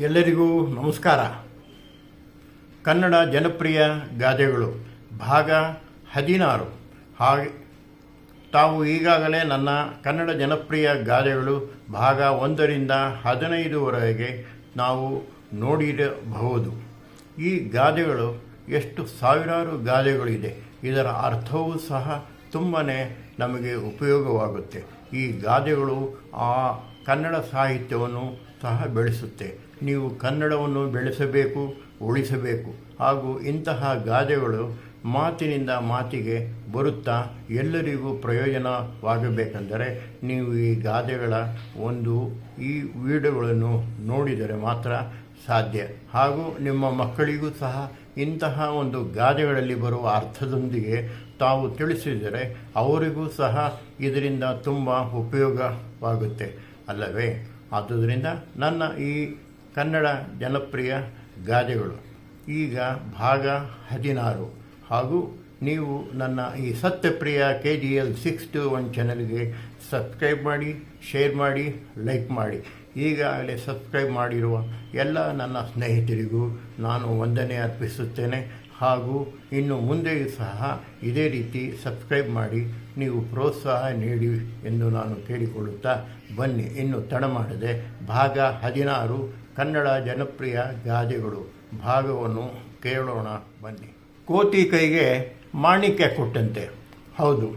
ಎಲ್ಲರಿಗೂ ನಮಸ್ಕಾರ. ಕನ್ನಡ ಜನಪ್ರಿಯ ಗಾದೆಗಳು ಭಾಗ ಹದಿನಾರು. ಹಾಗೆ ತಾವು ಈಗಾಗಲೇ ನನ್ನ ಕನ್ನಡ ಜನಪ್ರಿಯ ಗಾದೆಗಳು ಭಾಗ ಒಂದರಿಂದ ಹದಿನೈದುವರೆಗೆ ನಾವು ನೋಡಿರಬಹುದು. ಈ ಗಾದೆಗಳು ಎಷ್ಟು ಸಾವಿರಾರು ಗಾದೆಗಳಿದೆ. ಇದರ ಅರ್ಥವೂ ಸಹ ತುಂಬಾ ನಮಗೆ ಉಪಯೋಗವಾಗುತ್ತೆ. ಈ ಗಾದೆಗಳು ಆ ಕನ್ನಡ ಸಾಹಿತ್ಯವನ್ನು ಸಹ ಬೆಳೆಸುತ್ತೆ. ನೀವು ಕನ್ನಡವನ್ನು ಬೆಳೆಸಬೇಕು, ಉಳಿಸಬೇಕು. ಹಾಗೂ ಇಂತಹ ಗಾದೆಗಳು ಮಾತಿನಿಂದ ಮಾತಿಗೆ ಬರುತ್ತಾ ಎಲ್ಲರಿಗೂ ಪ್ರಯೋಜನವಾಗಬೇಕೆಂದರೆ ನೀವು ಈ ಗಾದೆಗಳ ಒಂದು ಈ ವಿಡಿಯೋಗಳನ್ನು ನೋಡಿದರೆ ಮಾತ್ರ ಸಾಧ್ಯ. ಹಾಗೂ ನಿಮ್ಮ ಮಕ್ಕಳಿಗೂ ಸಹ ಇಂತಹ ಒಂದು ಗಾದೆಗಳಲ್ಲಿ ಬರುವ ಅರ್ಥದೊಂದಿಗೆ ತಾವು ತಿಳಿಸಿದರೆ ಅವರಿಗೂ ಸಹ ಇದರಿಂದ ತುಂಬ ಉಪಯೋಗವಾಗುತ್ತೆ. ಅಲ್ಲವೇ? ಆದುದರಿಂದ ನನ್ನ ಈ ಕನ್ನಡ ಜನಪ್ರಿಯ ಗಾದೆಗಳು. ಈಗ ಭಾಗ ಹದಿನಾರು. ಹಾಗೂ ನೀವು ನನ್ನ ಈ Satyapriya K G L six two one ಚಾನಲ್ಗೆ ಸಬ್ಸ್ಕ್ರೈಬ್ ಮಾಡಿ ಶೇರ್ ಮಾಡಿ ಲೈಕ್ ಮಾಡಿ. ಈಗಾಗಲೇ ಸಬ್ಸ್ಕ್ರೈಬ್ ಮಾಡಿರುವ ಎಲ್ಲ ನನ್ನ ಸ್ನೇಹಿತರಿಗೂ ನಾನು ವಂದನೆ ಅರ್ಪಿಸುತ್ತೇನೆ. ಹಾಗೂ ಇನ್ನು ಮುಂದೆಯೂ ಸಹ ಇದೇ ರೀತಿ ಸಬ್ಸ್ಕ್ರೈಬ್ ಮಾಡಿ, ನೀವು ಪ್ರೋತ್ಸಾಹ ನೀಡಿ ಎಂದು ನಾನು ಕೇಳಿಕೊಳ್ಳುತ್ತಾ ಬನ್ನಿ. ಇನ್ನು ತಡ ಮಾಡದೆ ಭಾಗ ಹದಿನಾರು ಕನ್ನಡ ಜನಪ್ರಿಯ ಗಾದೆಗಳು ಭಾಗವನ್ನು ಕೇಳೋಣ ಬನ್ನಿ. ಕೋತಿ ಕೈಗೆ ಮಾಣಿಕ್ಯ ಕೊಟ್ಟಂತೆ. ಹೌದು.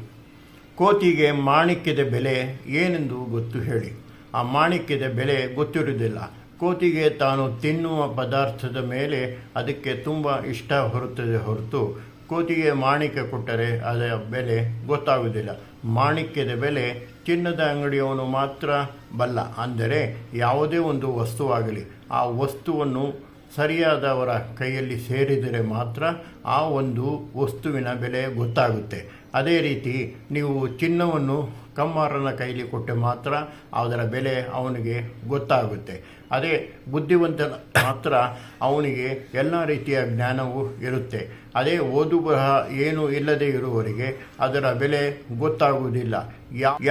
ಕೋತಿಗೆ ಮಾಣಿಕ್ಯದ ಬೆಲೆ ಏನೆಂದು ಗೊತ್ತು ಹೇಳಿ. ಆ ಮಾಣಿಕ್ಯದ ಬೆಲೆ ಗೊತ್ತಿರುವುದಿಲ್ಲ. ಕೋತಿಗೆ ತಾನು ತಿನ್ನುವ ಪದಾರ್ಥದ ಮೇಲೆ ಅದಕ್ಕೆ ತುಂಬ ಇಷ್ಟ ಹೊರುತ್ತದೆ ಹೊರತು ಕೋತಿಗೆ ಮಾಣಿಕ್ಯ ಕೊಟ್ಟರೆ ಅದರ ಬೆಲೆ ಗೊತ್ತಾಗುವುದಿಲ್ಲ. ಮಾಣಿಕ್ಯದ ಬೆಲೆ ಚಿನ್ನದ ಅಂಗಡಿಯವನು ಮಾತ್ರ ಬಲ್ಲ. ಅಂದರೆ ಯಾವುದೇ ಒಂದು ವಸ್ತುವಾಗಲಿ ಆ ವಸ್ತುವನ್ನು ಸರಿಯಾದವರ ಕೈಯಲ್ಲಿ ಸೇರಿದರೆ ಮಾತ್ರ ಆ ಒಂದು ವಸ್ತುವಿನ ಬೆಲೆ ಗೊತ್ತಾಗುತ್ತೆ. ಅದೇ ರೀತಿ ನೀವು ಚಿನ್ನವನ್ನು ಕಮ್ಮಾರನ ಕೈಲಿ ಕೊಟ್ಟರೆ ಮಾತ್ರ ಅದರ ಬೆಲೆ ಅವನಿಗೆ ಗೊತ್ತಾಗುತ್ತೆ. ಅದೇ ಬುದ್ಧಿವಂತನ ಮಾತ್ರ ಅವನಿಗೆ ಎಲ್ಲ ರೀತಿಯ ಜ್ಞಾನವೂ ಇರುತ್ತೆ. ಅದೇ ಓದು ಬರಹ ಏನು ಇಲ್ಲದೆ ಇರುವವರಿಗೆ ಅದರ ಬೆಲೆ ಗೊತ್ತಾಗುವುದಿಲ್ಲ.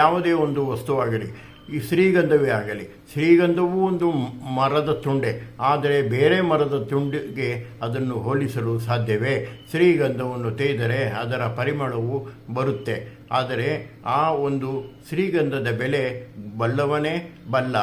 ಯಾವುದೇ ಒಂದು ವಸ್ತುವಾಗಲಿ, ಈ ಶ್ರೀಗಂಧವೇ ಆಗಲಿ, ಶ್ರೀಗಂಧವೂ ಒಂದು ಮರದ ತುಂಡೆ, ಆದರೆ ಬೇರೆ ಮರದ ತುಂಡಿಗೆ ಅದನ್ನು ಹೋಲಿಸಲು ಸಾಧ್ಯವೇ? ಶ್ರೀಗಂಧವನ್ನು ತೆಗೆದರೆ ಅದರ ಪರಿಮಳವು ಬರುತ್ತೆ. ಆದರೆ ಆ ಒಂದು ಶ್ರೀಗಂಧದ ಬೆಲೆ ಬಲ್ಲವನೇ ಬಲ್ಲ.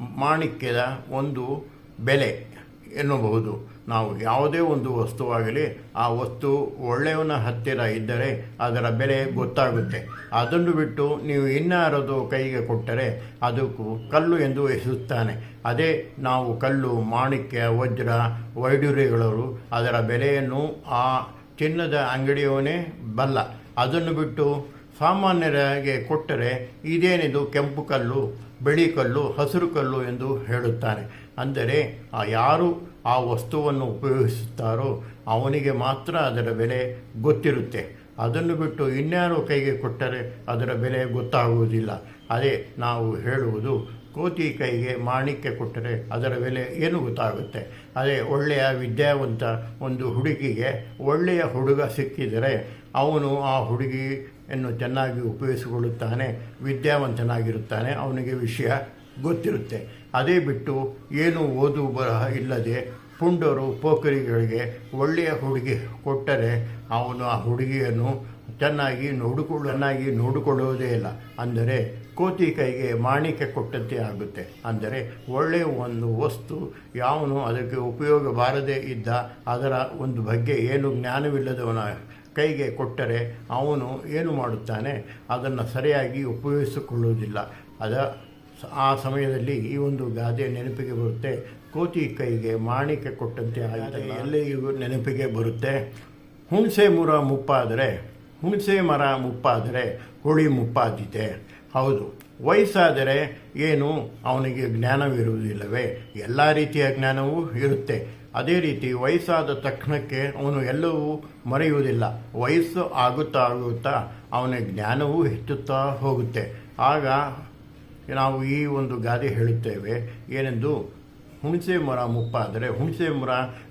ಮಾಣಿಕ್ಯದ ಒಂದು ಬೆಲೆ ಎನ್ನಬಹುದು. ನಾವು ಯಾವುದೇ ಒಂದು ವಸ್ತುವಾಗಲಿ, ಆ ವಸ್ತು ಒಳ್ಳೆಯವನ ಹತ್ತಿರ ಇದ್ದರೆ ಅದರ ಬೆಲೆ ಗೊತ್ತಾಗುತ್ತೆ. ಅದನ್ನು ಬಿಟ್ಟು ನೀವು ಇನ್ನಾರದು ಕೈಗೆ ಕೊಟ್ಟರೆ ಅದಕ್ಕೂ ಕಲ್ಲು ಎಂದು ಎಸೆಯುತ್ತಾನೆ. ಅದೇ ನಾವು ಕಲ್ಲು, ಮಾಣಿಕ್ಯ, ವಜ್ರ ವೈಡೂರ್ಯಗಳವರು ಅದರ ಬೆಲೆಯನ್ನು ಆ ಚಿನ್ನದ ಅಂಗಡಿಯವನೇ ಬಲ್ಲ. ಅದನ್ನು ಬಿಟ್ಟು ಸಾಮಾನ್ಯರಿಗೆ ಕೊಟ್ಟರೆ ಇದೇನಿದು ಕೆಂಪು ಕಲ್ಲು? ಬಿಳಿ ಕಲ್ಲು ಹಸಿರು ಕಲ್ಲು ಎಂದು ಹೇಳುತ್ತಾರೆ. ಅಂದರೆ, ಆ ಯಾರು ಆ ವಸ್ತುವನ್ನು ಉಪಯೋಗಿಸುತ್ತಾರೋ ಅವನಿಗೆ ಮಾತ್ರ ಅದರ ಬೆಲೆ ಗೊತ್ತಿರುತ್ತೆ. ಅದನ್ನು ಬಿಟ್ಟು ಇನ್ಯಾರು ಕೈಗೆ ಕೊಟ್ಟರೆ ಅದರ ಬೆಲೆ ಗೊತ್ತಾಗುವುದಿಲ್ಲ. ಅದೇ ನಾವು ಹೇಳುವುದು ಕೋತಿ ಕೈಗೆ ಮಾಣಿಕ್ಯ ಕೊಟ್ಟರೆ ಅದರ ಬೆಲೆ ಏನು ಗೊತ್ತಾಗುತ್ತೆ? ಅದೇ ಒಳ್ಳೆಯ ವಿದ್ಯಾವಂತ ಒಂದು ಹುಡುಗಿಗೆ ಒಳ್ಳೆಯ ಹುಡುಗ ಸಿಕ್ಕಿದರೆ ಅವನು ಆ ಹುಡುಗಿಯನ್ನು ಚೆನ್ನಾಗಿ ಉಪಯೋಗಿಸಿಕೊಳ್ಳುತ್ತಾನೆ, ವಿದ್ಯಾವಂತನಾಗಿರುತ್ತಾನೆ, ಅವನಿಗೆ ವಿಷಯ ಗೊತ್ತಿರುತ್ತೆ. ಅದೇ ಬಿಟ್ಟು ಏನು ಓದು ಬರಹ ಇಲ್ಲದೆ ಪುಂಡರು ಪೋಖರಿಗಳಿಗೆ ಒಳ್ಳೆಯ ಹುಡುಗಿ ಕೊಟ್ಟರೆ ಅವನು ಆ ಹುಡುಗಿಯನ್ನು ಚೆನ್ನಾಗಿ ನೋಡಿಕೊಳ್ಳ ಚೆನ್ನಾಗಿ ನೋಡಿಕೊಳ್ಳುವುದೇ ಇಲ್ಲ. ಅಂದರೆ ಕೋತಿ ಕೈಗೆ ಮಾಣಿಕ್ಯ ಕೊಟ್ಟಂತೆ ಆಗುತ್ತೆ. ಅಂದರೆ ಒಳ್ಳೆಯ ಒಂದು ವಸ್ತು, ಯಾವನು ಅದಕ್ಕೆ ಉಪಯೋಗ ಬಾರದೇ ಇದ್ದ ಅದರ ಒಂದು ಬಗ್ಗೆ ಏನು ಜ್ಞಾನವಿಲ್ಲದವನ ಕೈಗೆ ಕೊಟ್ಟರೆ ಅವನು ಏನು ಮಾಡುತ್ತಾನೆ, ಅದನ್ನು ಸರಿಯಾಗಿ ಉಪಯೋಗಿಸಿಕೊಳ್ಳುವುದಿಲ್ಲ. ಅದ ಆ ಸಮಯದಲ್ಲಿ ಈ ಒಂದು ಗಾದೆ ನೆನಪಿಗೆ ಬರುತ್ತೆ. ಕೋತಿ ಕೈಗೆ ಮಾಣಿಕ್ಯ ಕೊಟ್ಟಂತೆ ಆಗಿದೆ ಎಲ್ಲಿಗೂ ನೆನಪಿಗೆ ಬರುತ್ತೆ? ಹುಣಸೆ ಮುರ ಮುಪ್ಪಾದರೆ, ಹುಣಸೆ ಮರ ಮುಪ್ಪಾದರೆ, ಹುಳಿ ಮುಪ್ಪಾದಿದೆ ಹೌದು. ವಯಸ್ಸಾದರೆ ಏನು? ಅವನಿಗೆ ಜ್ಞಾನವಿರುವುದಿಲ್ಲವೇ? ಎಲ್ಲ ರೀತಿಯ ಜ್ಞಾನವೂ ಇರುತ್ತೆ. ಅದೇ ರೀತಿ ವಯಸ್ಸಾದ ತಕ್ಷಣಕ್ಕೆ ಅವನು ಎಲ್ಲವೂ ಮರೆಯುವುದಿಲ್ಲ. ವಯಸ್ಸು ಆಗುತ್ತಾ ಆಗುತ್ತಾ ಅವನ ಜ್ಞಾನವೂ ಹೆಚ್ಚುತ್ತಾ ಹೋಗುತ್ತೆ. ಆಗ ನಾವು ಈ ಒಂದು ಗಾದೆ ಹೇಳುತ್ತೇವೆ. ಏನೆಂದು? ಹುಣಸೆ ಮರ ಮುಪ್ಪಾದರೆ ಹುಣಸೆ ಮರ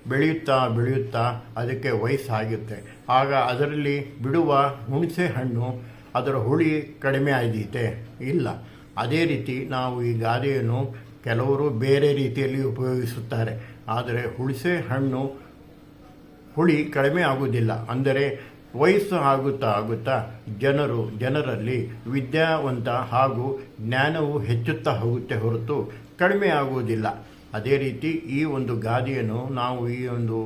ಬೆಳೆಯುತ್ತಾ ಬೆಳೆಯುತ್ತಾ ಅದಕ್ಕೆ ವಯಸ್ಸಾಗುತ್ತೆ. ಆಗ ಅದರಲ್ಲಿ ಬಿಡುವ ಹುಣಸೆ ಹಣ್ಣು ಅದರ ಹುಳಿ ಕಡಿಮೆ ಆದೀತೆ ಇಲ್ಲ. ಅದೇ ರೀತಿ ನಾವು ಈ ಗಾದೆಯನ್ನು ಕೆಲವರು ಬೇರೆ ರೀತಿಯಲ್ಲಿ ಉಪಯೋಗಿಸುತ್ತಾರೆ. ಆದರೆ ಹುಣಸೆ ಹಣ್ಣು ಹುಳಿ ಕಡಿಮೆ ಆಗುವುದಿಲ್ಲ. ಅಂದರೆ ವಯಸ್ಸು ಆಗುತ್ತಾ ಆಗುತ್ತಾ ಜನರು, ಜನರಲ್ಲಿ ವಿದ್ಯಾವಂತ ಹಾಗೂ ಜ್ಞಾನವು ಹೆಚ್ಚುತ್ತಾ ಹೋಗುತ್ತೆ ಹೊರತು ಕಡಿಮೆ ಆಗುವುದಿಲ್ಲ. ಅದೇ ರೀತಿ ಈ ಒಂದು ಗಾದೆಯನ್ನು ನಾವು ಈ ಒಂದು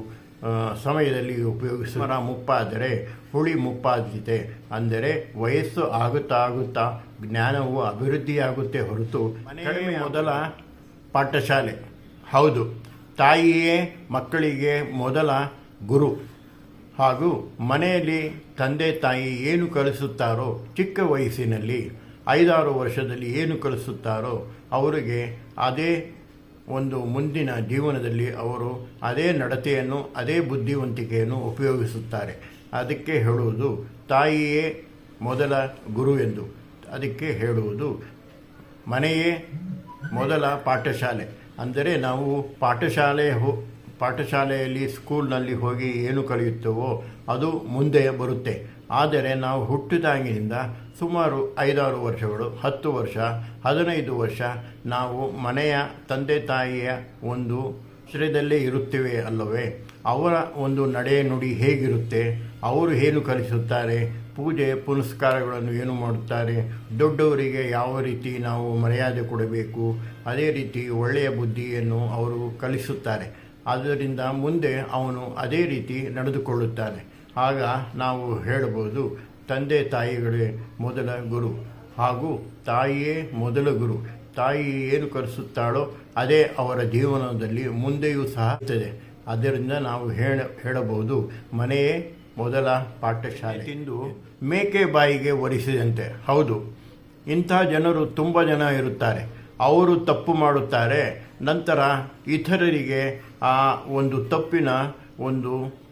ಸಮಯದಲ್ಲಿ ಉಪಯೋಗಿಸುವ ಮುಪ್ಪಾದರೆ ಹುಳಿ ಮುಪ್ಪಾದಿದೆ ಅಂದರೆ ವಯಸ್ಸು ಆಗುತ್ತಾ ಆಗುತ್ತಾ ಜ್ಞಾನವು ಅಭಿವೃದ್ಧಿಯಾಗುತ್ತೆ ಹೊರತು ಕಡಿಮೆ ಮೊದಲ ಪಾಠಶಾಲೆ. ಹೌದು ತಾಯಿಯೇ ಮಕ್ಕಳಿಗೆ ಮೊದಲ ಗುರು. ಹಾಗೂ ಮನೆಯಲ್ಲಿ ತಂದೆ ತಾಯಿ ಏನು ಕಲಿಸುತ್ತಾರೋ ಚಿಕ್ಕ ವಯಸ್ಸಿನಲ್ಲಿ ಐದಾರು ವರ್ಷದಲ್ಲಿ ಏನು ಕಲಿಸುತ್ತಾರೋ ಅವರಿಗೆ ಅದೇ ಒಂದು ಮುಂದಿನ ಜೀವನದಲ್ಲಿ ಅವರು ಅದೇ ನಡತೆಯನ್ನು, ಅದೇ ಬುದ್ಧಿವಂತಿಕೆಯನ್ನು ಉಪಯೋಗಿಸುತ್ತಾರೆ. ಅದಕ್ಕೆ ಹೇಳುವುದು, ತಾಯಿಯೇ ಮೊದಲ ಗುರು ಎಂದು. ಅದಕ್ಕೆ ಹೇಳುವುದು, ಮನೆಯೇ ಮೊದಲ ಪಾಠಶಾಲೆ. ಅಂದರೆ ನಾವು ಪಾಠಶಾಲೆ ಹೋ, ಪಾಠಶಾಲೆಯಲ್ಲಿ ಸ್ಕೂಲ್ನಲ್ಲಿ ಹೋಗಿ ಏನು ಕಲಿಯುತ್ತೇವೋ ಅದು ಮುಂದೆ ಬರುತ್ತೆ. ಆದರೆ ನಾವು ಹುಟ್ಟಿದಾಗಿನಿಂದ ಸುಮಾರು ಐದಾರು ವರ್ಷಗಳು, ಹತ್ತು ವರ್ಷ, ಹದಿನೈದು ವರ್ಷ ನಾವು ಮನೆಯ ತಂದೆ ತಾಯಿಯ ಒಂದು ಶ್ರೇಯದಲ್ಲೇ ಇರುತ್ತೇವೆ ಅಲ್ಲವೇ? ಅವರ ಒಂದು ನಡೆ ನುಡಿ ಹೇಗಿರುತ್ತೆ? ಅವರು ಏನು ಕಲಿಸುತ್ತಾರೆ? ಪೂಜೆ, ಪುನಸ್ಕಾರಗಳನ್ನು ಏನು ಮಾಡುತ್ತಾರೆ? ದೊಡ್ಡವರಿಗೆ ಯಾವ ರೀತಿ ನಾವು ಮರ್ಯಾದೆ ಕೊಡಬೇಕು? ಅದೇ ರೀತಿ ಒಳ್ಳೆಯ ಬುದ್ಧಿಯನ್ನು ಅವರು ಕಲಿಸುತ್ತಾರೆ. ಆದ್ದರಿಂದ ಮುಂದೆ ಅವನು ಅದೇ ರೀತಿ ನಡೆದುಕೊಳ್ಳುತ್ತಾನೆ. ಆಗ ನಾವು ಹೇಳಬಹುದು ತಂದೆ ತಾಯಿಗಳೇ ಮೊದಲ ಗುರು ಹಾಗೂ ತಾಯಿಯೇ ಮೊದಲ ಗುರು. ತಾಯಿ ಏನು ಕಲಿಸುತ್ತಾಳೋ ಅದೇ ಅವರ ಜೀವನದಲ್ಲಿ ಮುಂದೆಯೂ ಸಹ ಇರ್ತದೆ ಅದರಿಂದ ನಾವು ಹೇಳ ಹೇಳಬಹುದು ಮನೆಯೇ ಮೊದಲ ಪಾಠಶಾಲೆ. ತಿಂದು ಮೇಕೆ ಬಾಯಿಗೆ ಒರೆಸಿದಂತೆ. ಹೌದು ಇಂಥ ಜನರು ತುಂಬ ಜನ ಇರುತ್ತಾರೆ. ಅವರು ತಪ್ಪು ಮಾಡುತ್ತಾರೆ. ನಂತರ ಇತರರಿಗೆ ಆ ಒಂದು ತಪ್ಪಿನ ಒಂದು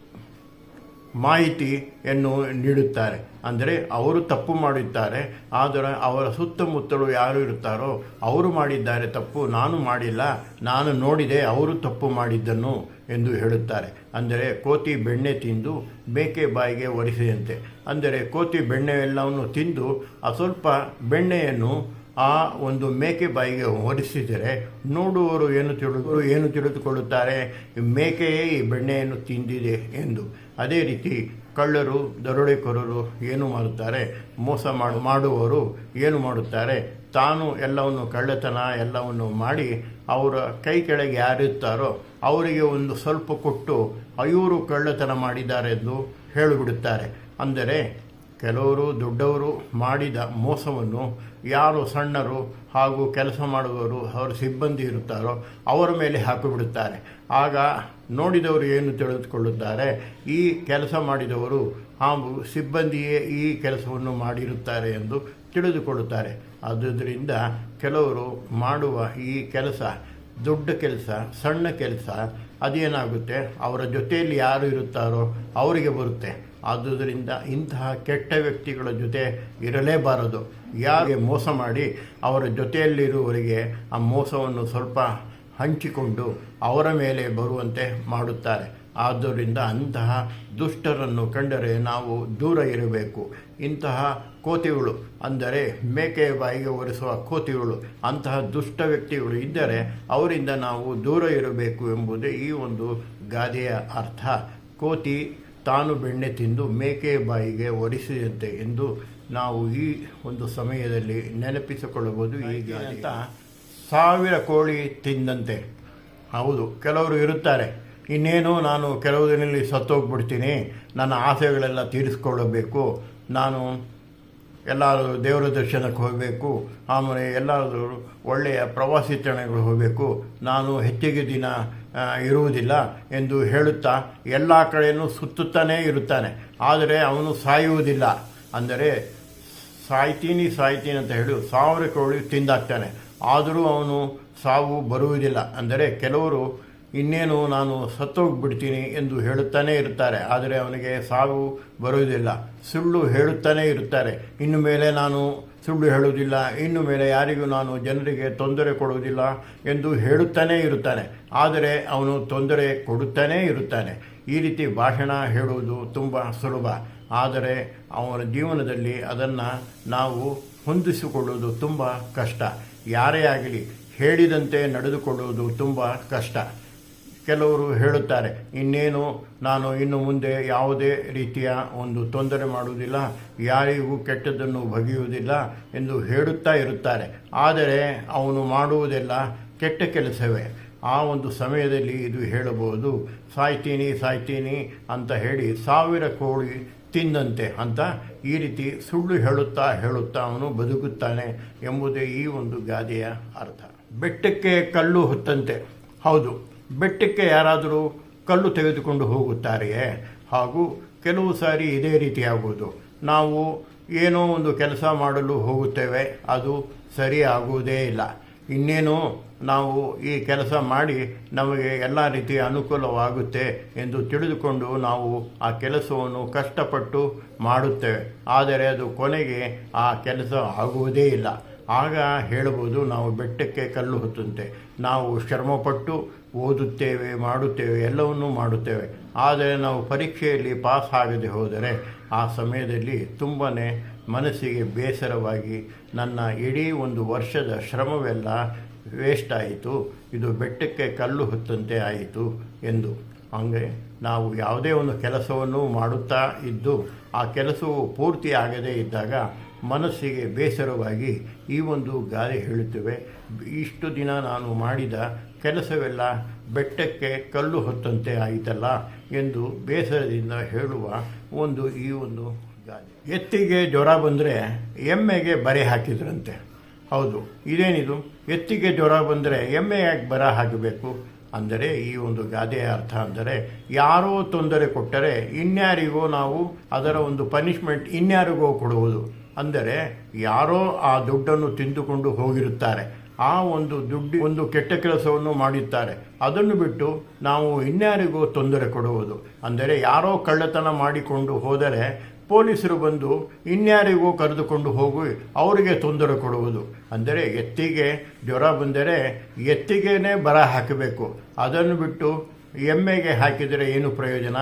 ಮಾಹಿತಿಯನ್ನು ನೀಡುತ್ತಾರೆ. ಅಂದರೆ ಅವರು ತಪ್ಪು ಮಾಡುತ್ತಾರೆ ಆದರೆ ಅವರ ಸುತ್ತಮುತ್ತಲು ಯಾರು ಇರುತ್ತಾರೋ ಅವರು ಮಾಡಿದ್ದಾರೆ ತಪ್ಪು, ನಾನು ಮಾಡಿಲ್ಲ, ನಾನು ನೋಡಿದೆ ಅವರು ತಪ್ಪು ಮಾಡಿದ್ದನ್ನು ಎಂದು ಹೇಳುತ್ತಾರೆ. ಅಂದರೆ ಕೋತಿ ಬೆಣ್ಣೆ ತಿಂದು ಮೇಕೆ ಬಾಯಿಗೆ ಒರೆಸಿದಂತೆ. ಅಂದರೆ ಕೋತಿ ಬೆಣ್ಣೆ ಎಲ್ಲವನ್ನು ತಿಂದು ಆ ಸ್ವಲ್ಪ ಬೆಣ್ಣೆಯನ್ನು ಆ ಒಂದು ಮೇಕೆ ಬಾಯಿಗೆ ಹೊರಿಸಿದರೆ ನೋಡುವವರು ಏನು ತಿಳಿದು, ಏನು ತಿಳಿದುಕೊಳ್ಳುತ್ತಾರೆ? ಮೇಕೆಯೇ ಈ ಬೆಣ್ಣೆಯನ್ನು ತಿಂದಿದೆ ಎಂದು. ಅದೇ ರೀತಿ ಕಳ್ಳರು, ದರೋಡೆಕೋರರು ಏನು ಮಾಡುತ್ತಾರೆ? ಮೋಸ ಮಾಡು, ಮಾಡುವವರು ಏನು ಮಾಡುತ್ತಾರೆ? ತಾನು ಎಲ್ಲವನ್ನು ಕಳ್ಳತನ ಎಲ್ಲವನ್ನು ಮಾಡಿ ಅವರ ಕೈ ಕೆಳಗೆ ಯಾರಿರ್ತಾರೋ ಅವರಿಗೆ ಒಂದು ಸ್ವಲ್ಪ ಕೊಟ್ಟು ಇವರು ಕಳ್ಳತನ ಮಾಡಿದ್ದಾರೆ ಎಂದು ಹೇಳಿಬಿಡುತ್ತಾರೆ. ಅಂದರೆ ಕೆಲವರು ದೊಡ್ಡವರು ಮಾಡಿದ ಮೋಸವನ್ನು ಯಾರು ಸಣ್ಣರು ಹಾಗೂ ಕೆಲಸ ಮಾಡುವವರು ಅವರ ಸಿಬ್ಬಂದಿ ಇರುತ್ತಾರೋ ಅವರ ಮೇಲೆ ಹಾಕಿಬಿಡುತ್ತಾರೆ. ಆಗ ನೋಡಿದವರು ಏನು ತಿಳಿದುಕೊಳ್ಳುತ್ತಾರೆ? ಈ ಕೆಲಸ ಮಾಡಿದವರು ಹಾಗೂ ಸಿಬ್ಬಂದಿಯೇ ಈ ಕೆಲಸವನ್ನು ಮಾಡಿರುತ್ತಾರೆ ಎಂದು ತಿಳಿದುಕೊಳ್ಳುತ್ತಾರೆ. ಆದುದರಿಂದ ಕೆಲವರು ಮಾಡುವ ಈ ಕೆಲಸ ದೊಡ್ಡ ಕೆಲಸ, ಸಣ್ಣ ಕೆಲಸ ಅದೇನಾಗುತ್ತೆ? ಅವರ ಜೊತೆಯಲ್ಲಿ ಯಾರು ಇರುತ್ತಾರೋ ಅವರಿಗೆ ಬರುತ್ತೆ. ಆದುದರಿಂದ ಇಂತಹ ಕೆಟ್ಟ ವ್ಯಕ್ತಿಗಳ ಜೊತೆ ಇರಲೇಬಾರದು. ಯಾರಿಗೆ ಮೋಸ ಮಾಡಿ ಅವರ ಜೊತೆಯಲ್ಲಿರುವವರಿಗೆ ಆ ಮೋಸವನ್ನು ಸ್ವಲ್ಪ ಹಂಚಿಕೊಂಡು ಅವರ ಮೇಲೆ ಬರುವಂತೆ ಮಾಡುತ್ತಾರೆ. ಆದ್ದರಿಂದ ಅಂತಹ ದುಷ್ಟರನ್ನು ಕಂಡರೆ ನಾವು ದೂರ ಇರಬೇಕು. ಇಂತಹ ಕೋತಿಗಳು ಅಂದರೆ ಮೇಕೆಯ ಬಾಯಿಗೆ ಒರೆಸುವ ಕೋತಿಗಳು, ಅಂತಹ ದುಷ್ಟ ವ್ಯಕ್ತಿಗಳು ಇದ್ದರೆ ಅವರಿಂದ ನಾವು ದೂರ ಇರಬೇಕು ಎಂಬುದೇ ಈ ಒಂದು ಗಾದೆಯ ಅರ್ಥ. ಕೋತಿ ತಾನು ಬೆಣ್ಣೆ ತಿಂದು ಮೇಕೆ ಬಾಯಿಗೆ ಒರೆಸಿದಂತೆ ಎಂದು ನಾವು ಈ ಒಂದು ಸಮಯದಲ್ಲಿ ನೆನಪಿಸಿಕೊಳ್ಳಬಹುದು. ಹೀಗೆ ಅಂತ ಸಾವಿರ ಕೋಳಿ ತಿಂದಂತೆ. ಹೌದು ಕೆಲವರು ಇರುತ್ತಾರೆ. ಇನ್ನೇನು ನಾನು ಕೆಲವು ದಿನದಲ್ಲಿ ಸತ್ತೋಗ್ಬಿಡ್ತೀನಿ. ನನ್ನ ಆಸೆಗಳೆಲ್ಲ ತೀರಿಸ್ಕೊಳ್ಳಬೇಕು. ನಾನು ಎಲ್ಲರೂ ದೇವರ ದರ್ಶನಕ್ಕೆ ಹೋಗಬೇಕು. ಆಮೇಲೆ ಎಲ್ಲಾದರೂ ಒಳ್ಳೆಯ ಪ್ರವಾಸಿ ತಾಣಗಳು ಹೋಗಬೇಕು. ನಾನು ಹೆಚ್ಚಿಗೆ ದಿನ ಇರುವುದಿಲ್ಲ ಎಂದು ಹೇಳುತ್ತಾ ಎಲ್ಲ ಕಡೆಯೂ ಸುತ್ತುತ್ತಾನೆ ಇರುತ್ತಾನೆ. ಆದರೆ ಅವನು ಸಾಯುವುದಿಲ್ಲ. ಅಂದರೆ ಸಾಯ್ತೀನಿ ಸಾಯ್ತೀನಿ ಅಂತ ಹೇಳಿ ಸಾವಿರ ಕೋಳಿ ತಿಂದಾಕ್ತಾನೆ. ಆದರೂ ಅವನು ಸಾವು ಬರುವುದಿಲ್ಲ. ಅಂದರೆ ಕೆಲವರು, ಇನ್ನೇನು ನಾನು ಸತ್ತೋಗ್ಬಿಡ್ತೀನಿ ಎಂದು ಹೇಳುತ್ತಾನೆ ಇರುತ್ತಾರೆ. ಆದರೆ ಅವನಿಗೆ ಸಾವು ಬರುವುದಿಲ್ಲ. ಸುಳ್ಳು ಹೇಳುತ್ತಾನೆ ಇರುತ್ತಾರೆ. ಇನ್ನು ಮೇಲೆ ನಾನು ಸುಳ್ಳು ಹೇಳುವುದಿಲ್ಲ. ಇನ್ನು ಮೇಲೆ ಯಾರಿಗೂ ನಾನು ಜನರಿಗೆ ತೊಂದರೆ ಕೊಡುವುದಿಲ್ಲ ಎಂದು ಹೇಳುತ್ತಾನೇ ಇರುತ್ತಾನೆ. ಆದರೆ ಅವನು ತೊಂದರೆ ಕೊಡುತ್ತಾನೇ ಇರುತ್ತಾನೆ. ಈ ರೀತಿ ಭಾಷಣ ಹೇಳುವುದು ತುಂಬ ಸುಲಭ. ಆದರೆ ಅವನ ಜೀವನದಲ್ಲಿ ಅದನ್ನು ನಾವು ಹೊಂದಿಸಿಕೊಳ್ಳುವುದು ತುಂಬ ಕಷ್ಟ. ಯಾರೇ ಆಗಲಿ ಹೇಳಿದಂತೆ ನಡೆದುಕೊಳ್ಳುವುದು ತುಂಬ ಕಷ್ಟ. ಕೆಲವರು ಹೇಳುತ್ತಾರೆ, ಇನ್ನೇನು ನಾನು ಇನ್ನು ಮುಂದೆ ಯಾವುದೇ ರೀತಿಯ ಒಂದು ತೊಂದರೆ ಮಾಡುವುದಿಲ್ಲ, ಯಾರಿಗೂ ಕೆಟ್ಟದ್ದನ್ನು ಬಗೆಯುವುದಿಲ್ಲ ಎಂದು ಹೇಳುತ್ತಾ ಇರುತ್ತಾರೆ. ಆದರೆ ಅವನು ಮಾಡುವುದೆಲ್ಲ ಕೆಟ್ಟ ಕೆಲಸವೇ. ಆ ಒಂದು ಸಮಯದಲ್ಲಿ ಇದು ಹೇಳಬಹುದು, ಸಾಯ್ತೀನಿ ಸಾಯ್ತೀನಿ ಅಂತ ಹೇಳಿ ಸಾವಿರ ಕೋಳಿ ತಿಂದಂತೆ ಅಂತ ಈ ರೀತಿ ಸುಳ್ಳು ಹೇಳುತ್ತಾ ಹೇಳುತ್ತಾ ಅವನು ಬದುಕುತ್ತಾನೆ ಎಂಬುದೇ ಈ ಒಂದು ಗಾದೆಯ ಅರ್ಥ. ಬೆಟ್ಟಕ್ಕೆ ಕಲ್ಲು ಹೊತ್ತಂತೆ. ಹೌದು ಬೆಟ್ಟಕ್ಕೆ ಯಾರಾದರೂ ಕಲ್ಲು ತೆಗೆದುಕೊಂಡು ಹೋಗುತ್ತಾರೆಯೇ? ಹಾಗೂ ಕೆಲವು ಸಾರಿ ಇದೇ ರೀತಿಯಾಗುವುದು. ನಾವು ಏನೋ ಒಂದು ಕೆಲಸ ಮಾಡಲು ಹೋಗುತ್ತೇವೆ, ಅದು ಸರಿ ಆಗುವುದೇ ಇಲ್ಲ. ಇನ್ನೇನು, ನಾವು ಈ ಕೆಲಸ ಮಾಡಿ ನಮಗೆ ಎಲ್ಲ ರೀತಿಯ ಅನುಕೂಲವಾಗುತ್ತೆ ಎಂದು ತಿಳಿದುಕೊಂಡು ನಾವು ಆ ಕೆಲಸವನ್ನು ಕಷ್ಟಪಟ್ಟು ಮಾಡುತ್ತೇವೆ. ಆದರೆ ಅದು ಕೊನೆಗೆ ಆ ಕೆಲಸ ಆಗುವುದೇ ಇಲ್ಲ. ಆಗ ಹೇಳಬಹುದು, ನಾವು ಬೆಟ್ಟಕ್ಕೆ ಕಲ್ಲು ಹೊತ್ತಂತೆ. ನಾವು ಶ್ರಮಪಟ್ಟು ಓದುತ್ತೇವೆ, ಮಾಡುತ್ತೇವೆ, ಎಲ್ಲವನ್ನೂ ಮಾಡುತ್ತೇವೆ. ಆದರೆ ನಾವು ಪರೀಕ್ಷೆಯಲ್ಲಿ ಪಾಸ್ ಆಗದೆ ಹೋದರೆ ಆ ಸಮಯದಲ್ಲಿ ತುಂಬಾ ಮನಸ್ಸಿಗೆ ಬೇಸರವಾಗಿ ನನ್ನ ಇಡೀ ಒಂದು ವರ್ಷದ ಶ್ರಮವೆಲ್ಲ ವೇಸ್ಟ್ ಆಯಿತು ಇದು ಬೆಟ್ಟಕ್ಕೆ ಕಲ್ಲು ಹೊತ್ತಂತೆ ಆಯಿತು ಎಂದು. ಹಂಗೆ ನಾವು ಯಾವುದೇ ಒಂದು ಕೆಲಸವನ್ನು ಮಾಡುತ್ತಾ ಇದ್ದು ಆ ಕೆಲಸವು ಪೂರ್ತಿ ಆಗದೇ ಇದ್ದಾಗ ಮನಸ್ಸಿಗೆ ಬೇಸರವಾಗಿ ಈ ಒಂದು ಗಾದೆ ಹೇಳುತ್ತೇವೆ. ಇಷ್ಟು ದಿನ ನಾನು ಮಾಡಿದ ಕೆಲಸವೆಲ್ಲ ಬೆಟ್ಟಕ್ಕೆ ಕಲ್ಲು ಹೊತ್ತಂತೆ ಆಯಿತಲ್ಲ ಎಂದು ಬೇಸರದಿಂದ ಹೇಳುವ ಒಂದು ಈ ಒಂದು ಗಾದೆ. ಎತ್ತಿಗೆ ಜ್ವರ ಬಂದರೆ ಎಮ್ಮೆಗೆ ಬರೆ ಹಾಕಿದ್ರಂತೆ. ಹೌದು, ಇದೇನಿದು? ಎತ್ತಿಗೆ ಜ್ವರ ಬಂದರೆ ಎಮ್ಮೆ ಯಾಕೆ ಬರ ಹಾಕಬೇಕು? ಅಂದರೆ ಈ ಒಂದು ಗಾದೆಯ ಅರ್ಥ ಅಂದರೆ ಯಾರೋ ತೊಂದರೆ ಕೊಟ್ಟರೆ ಇನ್ಯಾರಿಗೋ ನಾವು ಅದರ ಒಂದು ಪನಿಷ್ಮೆಂಟ್ ಇನ್ಯಾರಿಗೋ ಕೊಡುವುದು. ಅಂದರೆ ಯಾರೋ ಆ ದುಡ್ಡನ್ನು ತಿಂದುಕೊಂಡು ಹೋಗಿರುತ್ತಾರೆ. ಆ ಒಂದು ದುಡ್ಡು, ಒಂದು ಕೆಟ್ಟ ಕೆಲಸವನ್ನು ಮಾಡುತ್ತಾರೆ ಅದನ್ನು ಬಿಟ್ಟು ನಾವು ಇನ್ಯಾರಿಗೂ ತೊಂದರೆ ಕೊಡುವುದು. ಅಂದರೆ ಯಾರೋ ಕಳ್ಳತನ ಮಾಡಿಕೊಂಡು ಹೋದರೆ ಪೊಲೀಸರು ಬಂದು ಇನ್ಯಾರಿಗೂ ಕರೆದುಕೊಂಡು ಹೋಗಿ ಅವರಿಗೆ ತೊಂದರೆ ಕೊಡುವುದು. ಅಂದರೆ ಎತ್ತಿಗೆ ಜ್ವರ ಬಂದರೆ ಎತ್ತಿಗೆನೇ ಬರ ಹಾಕಬೇಕು. ಅದನ್ನು ಬಿಟ್ಟು ಎಮ್ಮೆಗೆ ಹಾಕಿದರೆ ಏನು ಪ್ರಯೋಜನ?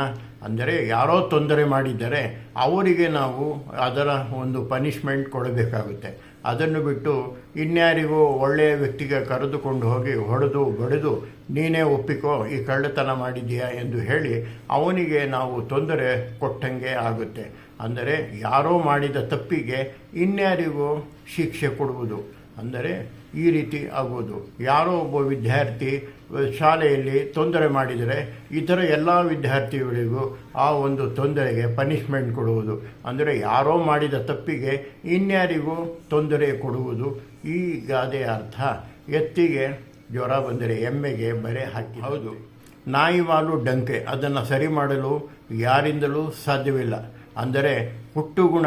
ಅಂದರೆ ಯಾರೋ ತೊಂದರೆ ಮಾಡಿದ್ದರೆ ಅವರಿಗೆ ನಾವು ಅದರ ಒಂದು ಪನಿಷ್ಮೆಂಟ್ ಕೊಡಬೇಕಾಗುತ್ತೆ. ಅದನ್ನು ಬಿಟ್ಟು ಇನ್ಯಾರಿಗೂ ಒಳ್ಳೆಯ ವ್ಯಕ್ತಿಗೆ ಕರೆದುಕೊಂಡು ಹೋಗಿ ಹೊಡೆದು ಬಡಿದು, ನೀನೇ ಒಪ್ಪಿಕೋ, ಈ ಕಳ್ಳತನ ಮಾಡಿದೀಯಾ ಎಂದು ಹೇಳಿ ಅವನಿಗೆ ನಾವು ತೊಂದರೆ ಕೊಟ್ಟಂಗೆ ಆಗುತ್ತೆ. ಅಂದರೆ ಯಾರೋ ಮಾಡಿದ ತಪ್ಪಿಗೆ ಇನ್ಯಾರಿಗೂ ಶಿಕ್ಷೆ ಕೊಡುವುದು. ಅಂದರೆ ಈ ರೀತಿ ಆಗುವುದು ಯಾರೋ ಒಬ್ಬ ವಿದ್ಯಾರ್ಥಿ ಶಾಲೆಯಲ್ಲಿ ತೊಂದರೆ ಮಾಡಿದರೆ ಇತರ ಎಲ್ಲ ವಿದ್ಯಾರ್ಥಿಗಳಿಗೂ ಆ ಒಂದು ತೊಂದರೆಗೆ ಪನಿಷ್ಮೆಂಟ್ ಕೊಡುವುದು. ಅಂದರೆ ಯಾರೋ ಮಾಡಿದ ತಪ್ಪಿಗೆ ಇನ್ಯಾರಿಗೂ ತೊಂದರೆ ಕೊಡುವುದು. ಈ ಗಾದೆಯ ಅರ್ಥ. ಎತ್ತಿಗೆ ಜ್ವರ ಬಂದರೆ ಎಮ್ಮೆಗೆ ಬರೆ ಹಾಕಿ ಹೌದು. ನಾಯಿ ವಾಲು ಡಂಕೆ ಅದನ್ನು ಸರಿ ಮಾಡಲು ಯಾರಿಂದಲೂ ಸಾಧ್ಯವಿಲ್ಲ. ಅಂದರೆ ಹುಟ್ಟುಗುಣ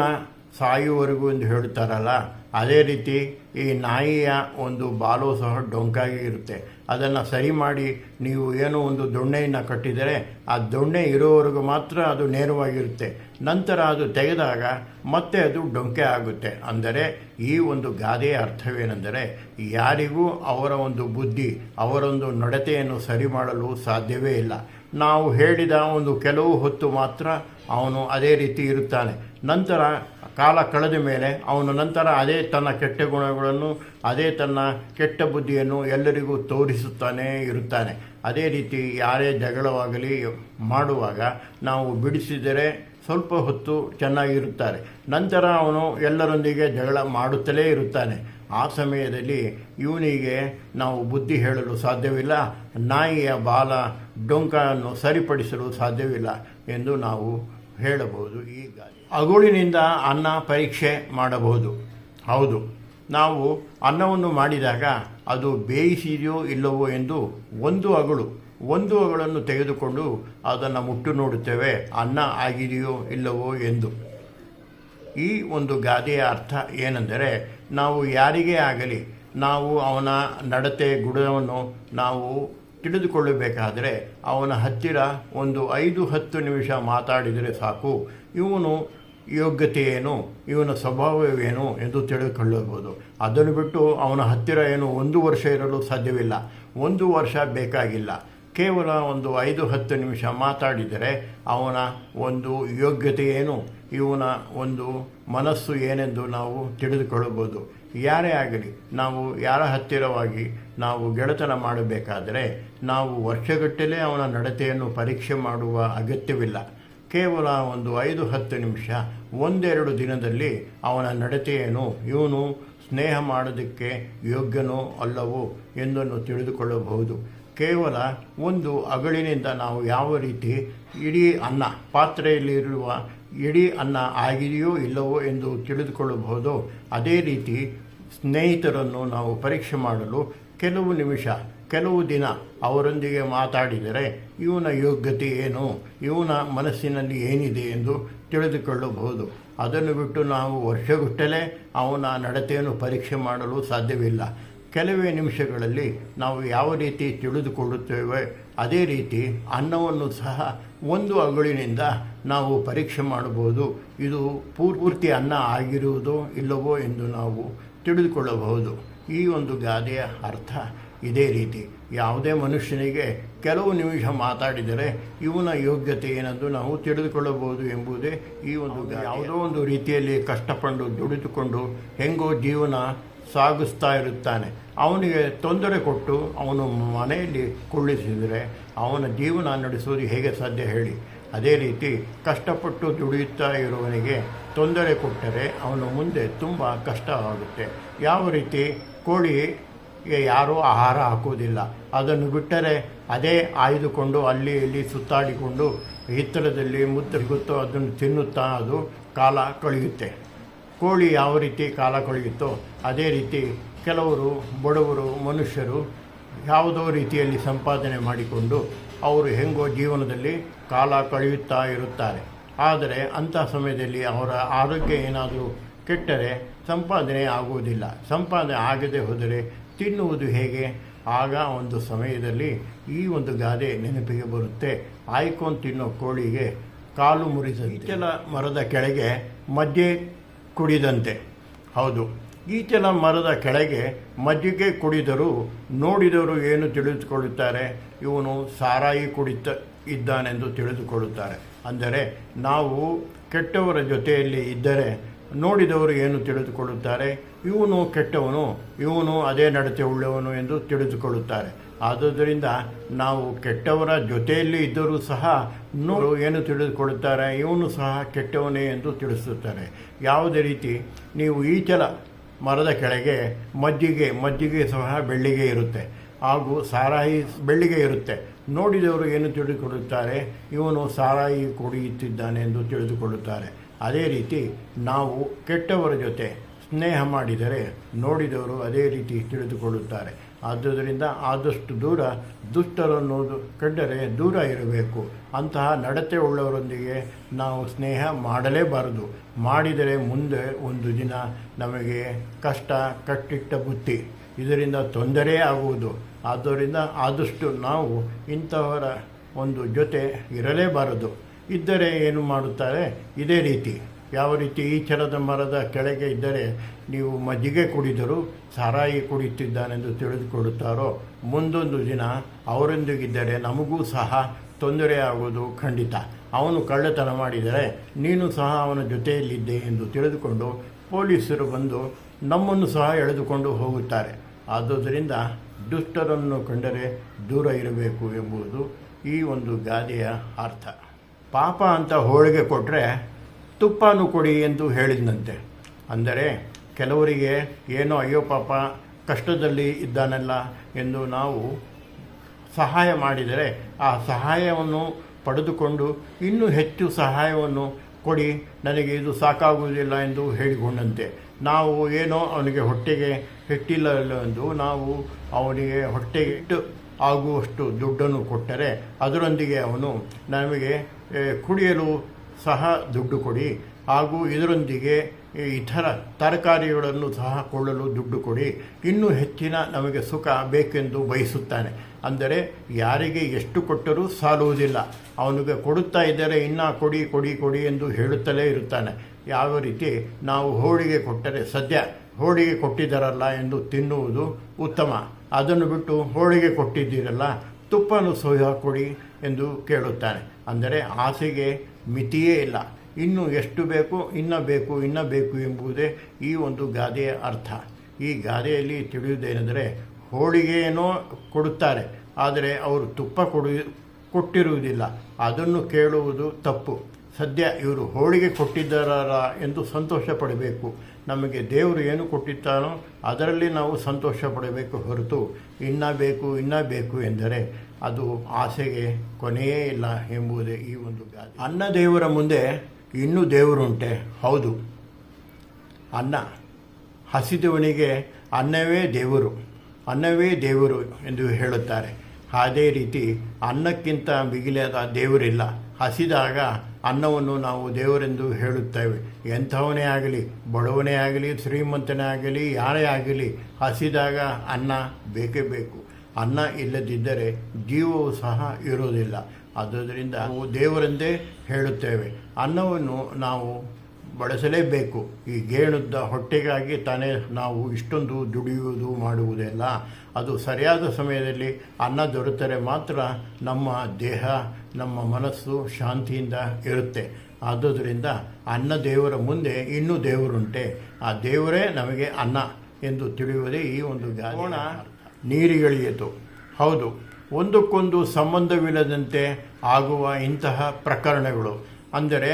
ಸಾಯುವವರೆಗೂ ಎಂದು ಹೇಳುತ್ತಾರಲ್ಲ ಅದೇ ರೀತಿ ಈ ನಾಯಿಯ ಒಂದು ಬಾಲು ಸಹ ಡೊಂಕಾಗಿ ಇರುತ್ತೆ. ಅದನ್ನು ಸರಿ ಮಾಡಿ ನೀವು ಏನೋ ಒಂದು ದೊಣ್ಣೆಯನ್ನು ಕಟ್ಟಿದರೆ ಆ ದೊಣ್ಣೆ ಇರೋವರೆಗೂ ಮಾತ್ರ ಅದು ನೇರವಾಗಿರುತ್ತೆ. ನಂತರ ಅದು ತೆಗೆದಾಗ ಮತ್ತೆ ಅದು ಡೊಂಕೆ ಆಗುತ್ತೆ. ಅಂದರೆ ಈ ಒಂದು ಗಾದೆಯ ಅರ್ಥವೇನೆಂದರೆ ಯಾರಿಗೂ ಅವರ ಒಂದು ಬುದ್ಧಿ, ಅವರೊಂದು ನಡತೆಯನ್ನು ಸರಿ ಮಾಡಲು ಸಾಧ್ಯವೇ ಇಲ್ಲ. ನಾವು ಹೇಳಿದ ಒಂದು ಕೆಲವು ಹೊತ್ತು ಮಾತ್ರ ಅವನು ಅದೇ ರೀತಿ ಇರುತ್ತಾನೆ. ನಂತರ ಕಾಲ ಕಳೆದ ಮೇಲೆ ಅವನು ನಂತರ ಅದೇ ತನ್ನ ಕೆಟ್ಟ ಗುಣಗಳನ್ನು, ಅದೇ ತನ್ನ ಕೆಟ್ಟ ಬುದ್ಧಿಯನ್ನು ಎಲ್ಲರಿಗೂ ತೋರಿಸುತ್ತಾನೇ ಇರುತ್ತಾನೆ. ಅದೇ ರೀತಿ ಯಾರೇ ಜಗಳವಾಗಲಿ ಮಾಡುವಾಗ ನಾವು ಬಿಡಿಸಿದರೆ ಸ್ವಲ್ಪ ಹೊತ್ತು ಚೆನ್ನಾಗಿರುತ್ತಾರೆ ನಂತರ ಅವನು ಎಲ್ಲರೊಂದಿಗೆ ಜಗಳ ಮಾಡುತ್ತಲೇ ಇರುತ್ತಾನೆ. ಆ ಸಮಯದಲ್ಲಿ ಇವನಿಗೆ ನಾವು ಬುದ್ಧಿ ಹೇಳಲು ಸಾಧ್ಯವಿಲ್ಲ, ನಾಯಿಯ ಬಾಲ ಡೊಂಕನ್ನು ಸರಿಪಡಿಸಲು ಸಾಧ್ಯವಿಲ್ಲ ಎಂದು ನಾವು ಹೇಳಬಹುದು ಈಗ ಅಗುಳಿನಿಂದ ಅನ್ನ ಪರೀಕ್ಷೆ ಮಾಡಬಹುದು. ಹೌದು. ನಾವು ಅನ್ನವನ್ನು ಮಾಡಿದಾಗ ಅದು ಬೇಯಿಸಿದೆಯೋ ಇಲ್ಲವೋ ಎಂದು ಒಂದು ಅಗಳು, ಒಂದು ಅಗಳನ್ನು ತೆಗೆದುಕೊಂಡು ಅದನ್ನು ಮುಟ್ಟು ನೋಡುತ್ತೇವೆ, ಅನ್ನ ಆಗಿದೆಯೋ ಇಲ್ಲವೋ ಎಂದು. ಈ ಒಂದು ಗಾದೆಯ ಅರ್ಥ ಏನೆಂದರೆ, ನಾವು ಯಾರಿಗೇ ಆಗಲಿ, ನಾವು ಅವನ ನಡತೆ ಗುಣವನ್ನು ನಾವು ತಿಳಿದುಕೊಳ್ಳಬೇಕಾದರೆ, ಅವನ ಹತ್ತಿರ ಒಂದು ಐದು ಹತ್ತು ನಿಮಿಷ ಮಾತಾಡಿದರೆ ಸಾಕು. ಇವನು ಯೋಗ್ಯತೆ ಏನು ಇವನ ಸ್ವಭಾವವೇನು ಎಂದು ತಿಳಿದುಕೊಳ್ಳಬಹುದು ಅದನ್ನು ಬಿಟ್ಟು ಅವನ ಹತ್ತಿರ ಏನು ಒಂದು ವರ್ಷ ಇರಲು ಸಾಧ್ಯವಿಲ್ಲ. ಒಂದು ವರ್ಷ ಬೇಕಾಗಿಲ್ಲ. ಕೇವಲ ಒಂದು ಐದು, ಹತ್ತು ನಿಮಿಷ ಮಾತಾಡಿದರೆ ಅವನ ಒಂದು ಯೋಗ್ಯತೆ ಏನು ಇವನ ಒಂದು ಮನಸ್ಸು ಏನೆಂದು ನಾವು ತಿಳಿದುಕೊಳ್ಳಬಹುದು. ಯಾರೇ ಆಗಲಿ, ನಾವು ಯಾರ ಹತ್ತಿರವಾಗಿ ನಾವು ಗೆಳೆತನ ಮಾಡಬೇಕಾದರೆ ನಾವು ವರ್ಷಗಟ್ಟಲೆ ಅವನ ನಡತೆಯನ್ನು ಪರೀಕ್ಷೆ ಮಾಡುವ ಅಗತ್ಯವಿಲ್ಲ. ಕೇವಲ ಒಂದು ಐದು ಹತ್ತು ನಿಮಿಷ, ಒಂದೆರಡು ದಿನದಲ್ಲಿ ಅವನ ನಡತೆಯೇನು ಇವನು ಸ್ನೇಹ ಮಾಡೋದಕ್ಕೆ ಯೋಗ್ಯನೋ ಅಲ್ಲವೋ ಎಂದನ್ನು ತಿಳಿದುಕೊಳ್ಳಬಹುದು. ಕೇವಲ ಒಂದು ಅಗಳಿನಿಂದ ನಾವು ಯಾವ ರೀತಿ ಇಡೀ ಅನ್ನ ಪಾತ್ರೆಯಲ್ಲಿರುವ ಇಡೀ ಅನ್ನ ಆಗಿದೆಯೋ ಇಲ್ಲವೋ ಎಂದು ತಿಳಿದುಕೊಳ್ಳಬಹುದು. ಅದೇ ರೀತಿ ಸ್ನೇಹಿತರನ್ನು ನಾವು ಪರೀಕ್ಷೆ ಮಾಡಲು ಕೆಲವು ನಿಮಿಷ ಕೆಲವು ದಿನ ಅವರೊಂದಿಗೆ ಮಾತಾಡಿದರೆ, ಇವನ ಯೋಗ್ಯತೆ ಏನು? ಇವನ ಮನಸ್ಸಿನಲ್ಲಿ ಏನಿದೆ ಎಂದು ತಿಳಿದುಕೊಳ್ಳಬಹುದು. ಅದನ್ನು ಬಿಟ್ಟು ನಾವು ವರ್ಷಗುಟ್ಟಲೇ ಅವನ ನಡತೆಯನ್ನು ಪರೀಕ್ಷೆ ಮಾಡಲು ಸಾಧ್ಯವಿಲ್ಲ. ಕೆಲವೇ ನಿಮಿಷಗಳಲ್ಲಿ ನಾವು ಯಾವ ರೀತಿ ತಿಳಿದುಕೊಳ್ಳುತ್ತೇವೆ, ಅದೇ ರೀತಿ ಅನ್ನವನ್ನು ಸಹ ಒಂದು ಅಗಳಿನಿಂದ ನಾವು ಪರೀಕ್ಷೆ ಮಾಡಬಹುದು. ಇದು ಪೂರ್ತಿ ಅನ್ನ ಆಗಿರುವುದೋ ಇಲ್ಲವೋ ಎಂದು ನಾವು ತಿಳಿದುಕೊಳ್ಳಬಹುದು. ಈ ಒಂದು ಗಾದೆಯ ಅರ್ಥ ಇದೇ ರೀತಿ ಯಾವುದೇ ಮನುಷ್ಯನಿಗೆ ಕೆಲವು ನಿಮಿಷ ಮಾತಾಡಿದರೆ ಇವನ ಯೋಗ್ಯತೆ ಏನೆಂದು ನಾವು ತಿಳಿದುಕೊಳ್ಳಬಹುದು ಎಂಬುದೇ ಈ ಒಂದು ಯಾವುದೋ ಒಂದು ರೀತಿಯಲ್ಲಿ ಕಷ್ಟಪಟ್ಟು ದುಡಿದುಕೊಂಡು ಹೆಂಗೋ ಜೀವನ ಸಾಗಿಸ್ತಾ ಇರುತ್ತಾನೆ. ಅವನಿಗೆ ತೊಂದರೆ ಕೊಟ್ಟು ಅವನು ಮನೆಯಲ್ಲಿ ಕುಳ್ಳಿಸಿದರೆ ಅವನ ಜೀವನ ನಡೆಸುವುದು ಹೇಗೆ ಸಾಧ್ಯ ಹೇಳಿ. ಅದೇ ರೀತಿ ಕಷ್ಟಪಟ್ಟು ದುಡಿಯುತ್ತಾ ಇರುವವನಿಗೆ ತೊಂದರೆ ಕೊಟ್ಟರೆ ಅವನು ಮುಂದೆ ತುಂಬ ಕಷ್ಟವಾಗುತ್ತೆ. ಯಾವ ರೀತಿ ಕೋಳಿಗೆ ಯಾರೂ ಆಹಾರ ಹಾಕುವುದಿಲ್ಲ ಅದನ್ನು ಬಿಟ್ಟರೆ ಅದೇ ಆಯ್ದುಕೊಂಡು ಅಲ್ಲಿ ಇಲ್ಲಿ ಸುತ್ತಾಡಿಕೊಂಡು ಹಿತ್ತಲದಲ್ಲಿ ಮುದ್ದಗುತ್ತೋ ಅದನ್ನು ತಿನ್ನುತ್ತಾ ಅದು ಕಾಲ ಕಳೆಯುತ್ತೆ. ಕೋಳಿ ಯಾವ ರೀತಿ ಕಾಲ ಕಳೆಯುತ್ತೋ ಅದೇ ರೀತಿ ಕೆಲವರು ಬಡವರು ಮನುಷ್ಯರು ಯಾವುದೋ ರೀತಿಯಲ್ಲಿ ಸಂಪಾದನೆ ಮಾಡಿಕೊಂಡು ಅವರು ಹೆಂಗೋ ಜೀವನದಲ್ಲಿ ಕಾಲ ಕಳೆಯುತ್ತಾ ಇರುತ್ತಾರೆ. ಆದರೆ ಅಂಥ ಸಮಯದಲ್ಲಿ ಅವರ ಆರೋಗ್ಯ ಏನಾದರೂ ಕೆಟ್ಟರೆ ಸಂಪಾದನೆ ಆಗುವುದಿಲ್ಲ. ಸಂಪಾದನೆ ಆಗದೆ ಹೋದರೆ ತಿನ್ನುವುದು ಹೇಗೆ? ಆಗ ಒಂದು ಸಮಯದಲ್ಲಿ ಈ ಒಂದು ಗಾದೆ ನೆನಪಿಗೆ ಬರುತ್ತೆ. ಆಯ್ಕೊಂಡು ತಿನ್ನೋ ಕೋಳಿಗೆ ಕಾಲು ಮುರಿದ ಈಚಲ ಮರದ ಕೆಳಗೆ ಮಜ್ಜೆ ಕುಡಿದಂತೆ. ಹೌದು ಈಚಲ ಮರದ ಕೆಳಗೆ ಮಜ್ಜಿಗೆ ಕುಡಿದರೂ ನೋಡಿದವರು ಏನು ತಿಳಿದುಕೊಳ್ಳುತ್ತಾರೆ? ಇವನು ಸಾರಾಯಿ ಕುಡಿತ ಇದ್ದಾನೆಂದು ತಿಳಿದುಕೊಳ್ಳುತ್ತಾರೆ. ಅಂದರೆ ನಾವು ಕೆಟ್ಟವರ ಜೊತೆಯಲ್ಲಿ ಇದ್ದರೆ ನೋಡಿದವರು ಏನು ತಿಳಿದುಕೊಳ್ಳುತ್ತಾರೆ? ಇವನು ಕೆಟ್ಟವನು, ಇವನು ಅದೇ ನಡತೆ ಉಳ್ಳವನು ಎಂದು ತಿಳಿದುಕೊಳ್ಳುತ್ತಾರೆ. ಆದುದರಿಂದ ನಾವು ಕೆಟ್ಟವರ ಜೊತೆಯಲ್ಲಿ ಇದ್ದರೂ ಸಹ ನೋಡು ಏನು ತಿಳಿದುಕೊಳ್ಳುತ್ತಾರೆ? ಇವನು ಸಹ ಕೆಟ್ಟವನೇ ಎಂದು ತಿಳಿಸುತ್ತಾರೆ. ಯಾವುದೇ ರೀತಿ ನೀವು ಈಚಲ ಮರದ ಕೆಳಗೆ, ಮಜ್ಜಿಗೆ ಮಜ್ಜಿಗೆ ಸಹ ಬೆಳ್ಳಿಗೆ ಇರುತ್ತೆ. ಹಾಗೂ ಸಾರಾಯಿ ಬೆಳ್ಳಿಗೆ ಇರುತ್ತೆ. ನೋಡಿದವರು ಏನು ತಿಳಿದುಕೊಳ್ಳುತ್ತಾರೆ? ಇವನು ಸಾರಾಯಿ ಕುಡಿಯುತ್ತಿದ್ದಾನೆ ಎಂದು ತಿಳಿದುಕೊಳ್ಳುತ್ತಾರೆ. ಅದೇ ರೀತಿ ನಾವು ಕೆಟ್ಟವರ ಜೊತೆ ಸ್ನೇಹ ಮಾಡಿದರೆ ನೋಡಿದವರು ಅದೇ ರೀತಿ ತಿಳಿದುಕೊಳ್ಳುತ್ತಾರೆ. ಆದ್ದರಿಂದ ಆದಷ್ಟು ದೂರ ದುಷ್ಟರನ್ನು ಕಂಡರೆ ದೂರ ಇರಬೇಕು. ಅಂತಹ ನಡತೆ ಉಳ್ಳವರೊಂದಿಗೆ ನಾವು ಸ್ನೇಹ ಮಾಡಲೇಬಾರದು. ಮಾಡಿದರೆ ಮುಂದೆ ಒಂದು ದಿನ ನಮಗೆ ಕಷ್ಟ, ಕಟ್ಟಿಟ್ಟ ಬುತ್ತಿ ಇದರಿಂದ ತೊಂದರೆ ಆಗುವುದು. ಆದ್ದರಿಂದ ಆದಷ್ಟು ನಾವು ಇಂಥವರ ಒಂದು ಜೊತೆ ಇರಲೇಬಾರದು. ಇದ್ದರೆ ಏನು ಮಾಡುತ್ತಾರೆ? ಇದೇ ರೀತಿ. ಯಾವ ರೀತಿ ಈ ಥರದ ಮರದ ಕೆಳಗೆ ಇದ್ದರೆ ನೀವು ಮಜ್ಜಿಗೆ ಕುಡಿದರೂ ಸಾರಾಯಿ ಕುಡಿಯುತ್ತಿದ್ದಾನೆಂದು ತಿಳಿದುಕೊಳ್ಳುತ್ತಾರೋ? ಮುಂದೊಂದು ದಿನ ಅವರೊಂದಿಗಿದ್ದರೆ ನಮಗೂ ಸಹ ತೊಂದರೆ ಆಗುವುದು ಖಂಡಿತ. ಅವನು ಕಳ್ಳತನ ಮಾಡಿದರೆ ನೀನು ಸಹ ಅವನ ಜೊತೆಯಲ್ಲಿದ್ದೆ ಎಂದು ತಿಳಿದುಕೊಂಡು ಪೊಲೀಸರು ಬಂದು ನಮ್ಮನ್ನು ಸಹ ಎಳೆದುಕೊಂಡು ಹೋಗುತ್ತಾರೆ. ಆದುದರಿಂದ ದುಷ್ಟರನ್ನು ಕಂಡರೆ ದೂರ ಇರಬೇಕು ಎಂಬುದು ಈ ಒಂದು ಗಾದೆಯ ಅರ್ಥ. ಪಾಪ ಅಂತ ಹೋಳಿಗೆ ಕೊಟ್ಟರೆ ತುಪ್ಪನೂ ಕೊಡಿ ಎಂದು ಹೇಳಿದನಂತೆ. ಅಂದರೆ ಕೆಲವರಿಗೆ ಏನೋ ಅಯ್ಯೋ ಪಾಪ ಕಷ್ಟದಲ್ಲಿ ಇದ್ದಾನಲ್ಲ ಎಂದು ನಾವು ಸಹಾಯ ಮಾಡಿದರೆ ಆ ಸಹಾಯವನ್ನು ಪಡೆದುಕೊಂಡು ಇನ್ನೂ ಹೆಚ್ಚು ಸಹಾಯವನ್ನು ಕೊಡಿ, ನನಗೆ ಇದು ಸಾಕಾಗುವುದಿಲ್ಲ ಎಂದು ಹೇಳಿಕೊಂಡಂತೆ. ನಾವು ಏನೋ ಅವನಿಗೆ ಹೊಟ್ಟೆಗೆ ಹಿಟ್ಟಿಲ್ಲ ಎಂದು ನಾವು ಅವನಿಗೆ ಹೊಟ್ಟೆಗೆ ಇಟ್ಟು ಆಗುವಷ್ಟು ದುಡ್ಡನ್ನು ಕೊಟ್ಟರೆ ಅದರೊಂದಿಗೆ ಅವನು ನಮಗೆ ಕುಡಿಯಲು ಸಹ ದುಡ್ಡು ಕೊಡಿ, ಹಾಗೂ ಇದರೊಂದಿಗೆ ಇತರ ತರಕಾರಿಗಳನ್ನು ಸಹ ಕೊಳ್ಳಲು ದುಡ್ಡು ಕೊಡಿ. ಇನ್ನೂ ಹೆಚ್ಚಿನ ನಮಗೆ ಸುಖ ಬೇಕೆಂದು ಬಯಸುತ್ತಾನೆ. ಅಂದರೆ ಯಾರಿಗೆ ಎಷ್ಟು ಕೊಟ್ಟರೂ ಸಾಲುವುದಿಲ್ಲ. ಅವನಿಗೆ ಕೊಡುತ್ತಾ ಇದ್ದರೆ ಇನ್ನೂ ಕೊಡಿ ಕೊಡಿ ಕೊಡಿ ಎಂದು ಹೇಳುತ್ತಲೇ ಇರುತ್ತಾನೆ. ಯಾವ ರೀತಿ ನಾವು ಹೋಳಿಗೆ ಕೊಟ್ಟರೆ ಸದ್ಯ ಹೋಳಿಗೆ ಕೊಟ್ಟಿದ್ದಾರಲ್ಲ ಎಂದು ತಿನ್ನುವುದು ಉತ್ತಮ. ಅದನ್ನು ಬಿಟ್ಟು ಹೋಳಿಗೆ ಕೊಟ್ಟಿದ್ದೀರಲ್ಲ, ತುಪ್ಪನು ಸೋಯ ಕೊಡಿ ಎಂದು ಕೇಳುತ್ತಾನೆ ಅಂದರೆ ಆಸೆಗೆ ಮಿತಿಯೇ ಇಲ್ಲ. ಇನ್ನು ಎಷ್ಟು ಬೇಕು ಇನ್ನ ಬೇಕು ಇನ್ನ ಬೇಕು ಎಂಬುದೇ ಈ ಒಂದು ಗಾದೆಯ ಅರ್ಥ. ಈ ಗಾದೆಯಲ್ಲಿ ತಿಳಿಯುವುದೇನೆಂದರೆ ಹೋಳಿಗೆಯೇನೋ ಕೊಡುತ್ತಾರೆ, ಆದರೆ ಅವರು ತುಪ್ಪ ಕೊಡು, ಕೊಟ್ಟಿರುವುದಿಲ್ಲ. ಅದನ್ನು ಕೇಳುವುದು ತಪ್ಪು. ಸದ್ಯ ಇವರು ಹೋಳಿಗೆ ಕೊಟ್ಟಿದ್ದಾರ ಎಂದು ಸಂತೋಷ ಪಡಬೇಕು ನಮಗೆ ದೇವರು ಏನು ಕೊಟ್ಟಿದ್ದಾನೋ ಅದರಲ್ಲಿ ನಾವು ಸಂತೋಷ ಪಡಬೇಕು ಹೊರತು ಇನ್ನ ಬೇಕು ಇನ್ನ ಬೇಕು ಎಂದರೆ ಅದು ಆಸೆಗೆ ಕೊನೆಯೇ ಇಲ್ಲ ಎಂಬುದೇ ಈ ಒಂದು ಗಾದೆ. ಅನ್ನ ದೇವರ ಮುಂದೆ ಇನ್ನೂ ದೇವರುಂಟೆ, ಹೌದು. ಅನ್ನ. ಹಸಿದವನಿಗೆ ಅನ್ನವೇ ದೇವರು ಅನ್ನವೇ ದೇವರು ಎಂದು ಹೇಳುತ್ತಾರೆ. ಅದೇ ರೀತಿ ಅನ್ನಕ್ಕಿಂತ ಮಿಗಿಲಾದ ದೇವರಿಲ್ಲ. ಹಸಿದಾಗ ಅನ್ನವನ್ನು ನಾವು ದೇವರೆಂದು ಹೇಳುತ್ತೇವೆ. ಎಂಥವನೇ ಆಗಲಿ, ಬಡವನೇ ಆಗಲಿ, ಶ್ರೀಮಂತನೇ ಆಗಲಿ, ಯಾರೇ ಆಗಲಿ ಹಸಿದಾಗ ಅನ್ನ ಬೇಕೇ ಬೇಕು. ಅನ್ನ ಇಲ್ಲದಿದ್ದರೆ ಜೀವವು ಸಹ ಇರೋದಿಲ್ಲ ಆದ್ದರಿಂದ ನಾವು ದೇವರೆಂದೇ ಹೇಳುತ್ತೇವೆ. ಅನ್ನವನ್ನು ನಾವು ಬಳಸಲೇಬೇಕು. ಈ ಗೇಣುದ್ದ ಹೊಟ್ಟೆಗಾಗಿ ತಾನೇ ನಾವು ಇಷ್ಟೊಂದು ದುಡಿಯುವುದು ಮಾಡುವುದೆಲ್ಲ. ಅದು ಸರಿಯಾದ ಸಮಯದಲ್ಲಿ ಅನ್ನ ದೊರೆತರೆ ಮಾತ್ರ ನಮ್ಮ ದೇಹ ನಮ್ಮ ಮನಸ್ಸು ಶಾಂತಿಯಿಂದ ಇರುತ್ತೆ. ಆದುದರಿಂದ ಅನ್ನ ದೇವರ ಮುಂದೆ ಇನ್ನೂ ದೇವರುಂಟೆ. ಆ ದೇವರೇ ನಮಗೆ ಅನ್ನ ಎಂದು ತಿಳಿಯುವುದೇ ಈ ಒಂದು ಗಾಯನ ನೀರಿಗಳಿಯಿತು ಹೌದು ಒಂದಕ್ಕೊಂದು ಸಂಬಂಧವಿಲ್ಲದಂತೆ ಆಗುವ ಇಂತಹ ಪ್ರಕರಣಗಳು. ಅಂದರೆ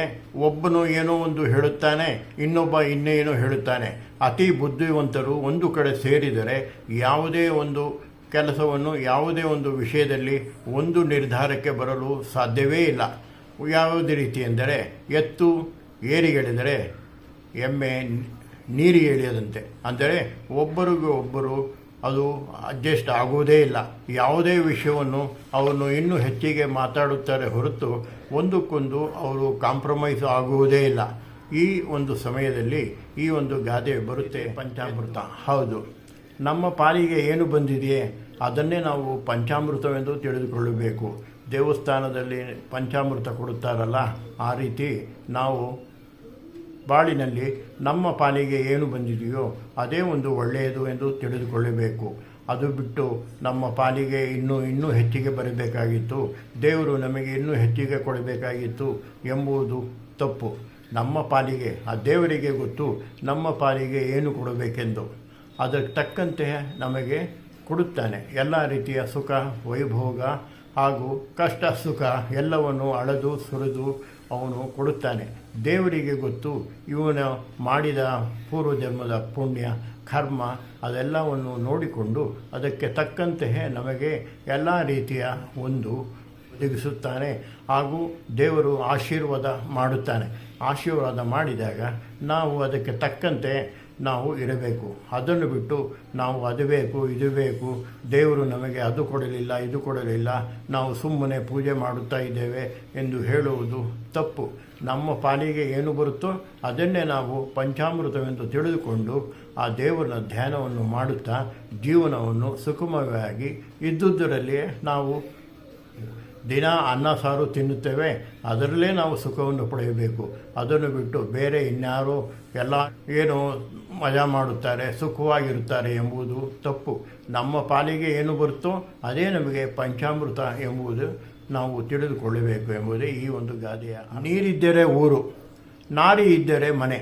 ಒಬ್ಬನು ಏನೋ ಒಂದು ಹೇಳುತ್ತಾನೆ, ಇನ್ನೊಬ್ಬ ಇನ್ನೇನೋ ಹೇಳುತ್ತಾನೆ. ಅತಿ ಬುದ್ಧಿವಂತರು ಒಂದು ಕಡೆ ಸೇರಿದರೆ ಯಾವುದೇ ಒಂದು ಕೆಲಸವನ್ನು, ಯಾವುದೇ ಒಂದು ವಿಷಯದಲ್ಲಿ ಒಂದು ನಿರ್ಧಾರಕ್ಕೆ ಬರಲು ಸಾಧ್ಯವೇ ಇಲ್ಲ. ಯಾವುದೇ ರೀತಿ ಎಂದರೆ ಎತ್ತು ಏರಿಗೆಳೆದರೆ ಎಮ್ಮೆ ನೀರು ಎಳೆಯದಂತೆ ಅಂದರೆ ಒಬ್ಬರಿಗೆ ಒಬ್ಬರು ಅದು ಅಡ್ಜಸ್ಟ್ ಆಗುವುದೇ ಇಲ್ಲ. ಯಾವುದೇ ವಿಷಯವನ್ನು ಅವನು ಇನ್ನೂ ಹೆಚ್ಚಿಗೆ ಮಾತಾಡುತ್ತಾರೆ ಹೊರತು ಒಂದಕ್ಕೊಂದು ಅವರು ಕಾಂಪ್ರಮೈಸ್ ಆಗುವುದೇ ಇಲ್ಲ. ಈ ಒಂದು ಸಮಯದಲ್ಲಿ ಈ ಒಂದು ಗಾದೆ ಬರುತ್ತೆ ಪಂಚಾಮೃತ. ಹೌದು. ನಮ್ಮ ಪಾಲಿಗೆ ಏನು ಬಂದಿದೆಯೇ ಅದನ್ನೇ ನಾವು ಪಂಚಾಮೃತವೆಂದು ತಿಳಿದುಕೊಳ್ಳಬೇಕು. ದೇವಸ್ಥಾನದಲ್ಲಿ ಪಂಚಾಮೃತ ಕೊಡುತ್ತಾರಲ್ಲ, ಆ ರೀತಿ ನಾವು ಬಾಳಿನಲ್ಲಿ ನಮ್ಮ ಪಾಲಿಗೆ ಏನು ಬಂದಿದೆಯೋ ಅದೇ ಒಂದು ಒಳ್ಳೆಯದು ಎಂದು ತಿಳಿದುಕೊಳ್ಳಬೇಕು. ಅದು ಬಿಟ್ಟು ನಮ್ಮ ಪಾಲಿಗೆ ಇನ್ನೂ ಇನ್ನೂ ಹೆಚ್ಚಿಗೆ ಬರಬೇಕಾಗಿತ್ತು. ದೇವರು ನಮಗೆ ಇನ್ನೂ ಹೆಚ್ಚಿಗೆ ಕೊಡಬೇಕಾಗಿತ್ತು ಎಂಬುದು ತಪ್ಪು. ನಮ್ಮ ಪಾಲಿಗೆ, ಆ ದೇವರಿಗೆ ಗೊತ್ತು ನಮ್ಮ ಪಾಲಿಗೆ ಏನು ಕೊಡಬೇಕೆಂದು. ಅದಕ್ಕೆ ತಕ್ಕಂತೆ ನಮಗೆ ಕೊಡುತ್ತಾನೆ. ಎಲ್ಲ ರೀತಿಯ ಸುಖ, ವೈಭೋಗ ಹಾಗೂ ಕಷ್ಟ ಸುಖ ಎಲ್ಲವನ್ನು ಅಳೆದು ಸುರಿದು ಅವನು ಕೊಡುತ್ತಾನೆ. ದೇವರಿಗೆ ಗೊತ್ತು. ಇವನು ಮಾಡಿದ ಪೂರ್ವಜನ್ಮದ ಪುಣ್ಯ, ಕರ್ಮ ಅದೆಲ್ಲವನ್ನು ನೋಡಿಕೊಂಡು ಅದಕ್ಕೆ ತಕ್ಕಂತೆ ನಮಗೆ ಎಲ್ಲ ರೀತಿಯ ಒಂದು ಒದಗಿಸುತ್ತಾನೆ. ಹಾಗೂ ದೇವರು ಆಶೀರ್ವಾದ ಮಾಡುತ್ತಾನೆ. ಆಶೀರ್ವಾದ ಮಾಡಿದಾಗ ನಾವು ಅದಕ್ಕೆ ತಕ್ಕಂತೆ ನಾವು ಇರಬೇಕು. ಅದನ್ನು ಬಿಟ್ಟು ನಾವು ಅದು ಬೇಕು, ಇದು ಬೇಕು. ದೇವರು ನಮಗೆ ಅದು ಕೊಡಲಿಲ್ಲ, ಇದು ಕೊಡಲಿಲ್ಲ. ನಾವು ಸುಮ್ಮನೆ ಪೂಜೆ ಮಾಡುತ್ತಾ ಇದ್ದೇವೆ ಎಂದು ಹೇಳುವುದು ತಪ್ಪು. ನಮ್ಮ ಪಾಲಿಗೆ ಏನು ಬರುತ್ತೋ ಅದನ್ನೇ ನಾವು ಪಂಚಾಮೃತವೆಂದು ತಿಳಿದುಕೊಂಡು ಆ ದೇವರ ಧ್ಯಾನವನ್ನು ಮಾಡುತ್ತಾ ಜೀವನವನ್ನು ಸುಖಮಯವಾಗಿ ಇದ್ದುದರಲ್ಲಿಯೇ ನಾವು ದಿನ ಅನ್ನ ಸಾರು ತಿನ್ನುತ್ತೇವೆ, ಅದರಲ್ಲೇ ನಾವು ಸುಖವನ್ನು ಪಡೆಯಬೇಕು. ಅದನ್ನು ಬಿಟ್ಟು ಬೇರೆ ಇನ್ಯಾರು ಎಲ್ಲ ಏನು ಮಜಾ ಮಾಡುತ್ತಾರೆ, ಸುಖವಾಗಿರುತ್ತಾರೆ ಎಂಬುದು ತಪ್ಪು. ನಮ್ಮ ಪಾಲಿಗೆ ಏನು ಬರುತ್ತೋ ಅದೇ ನಮಗೆ ಪಂಚಾಮೃತ ಎಂಬುದು ನಾವು ತಿಳಿದುಕೊಳ್ಳಬೇಕು ಎಂಬುದೇ ಈ ಒಂದು ಗಾದೆಯ ನೀರಿದ್ದರೆ ಊರು, ನಾರಿ ಇದ್ದರೆ ಮನೆ.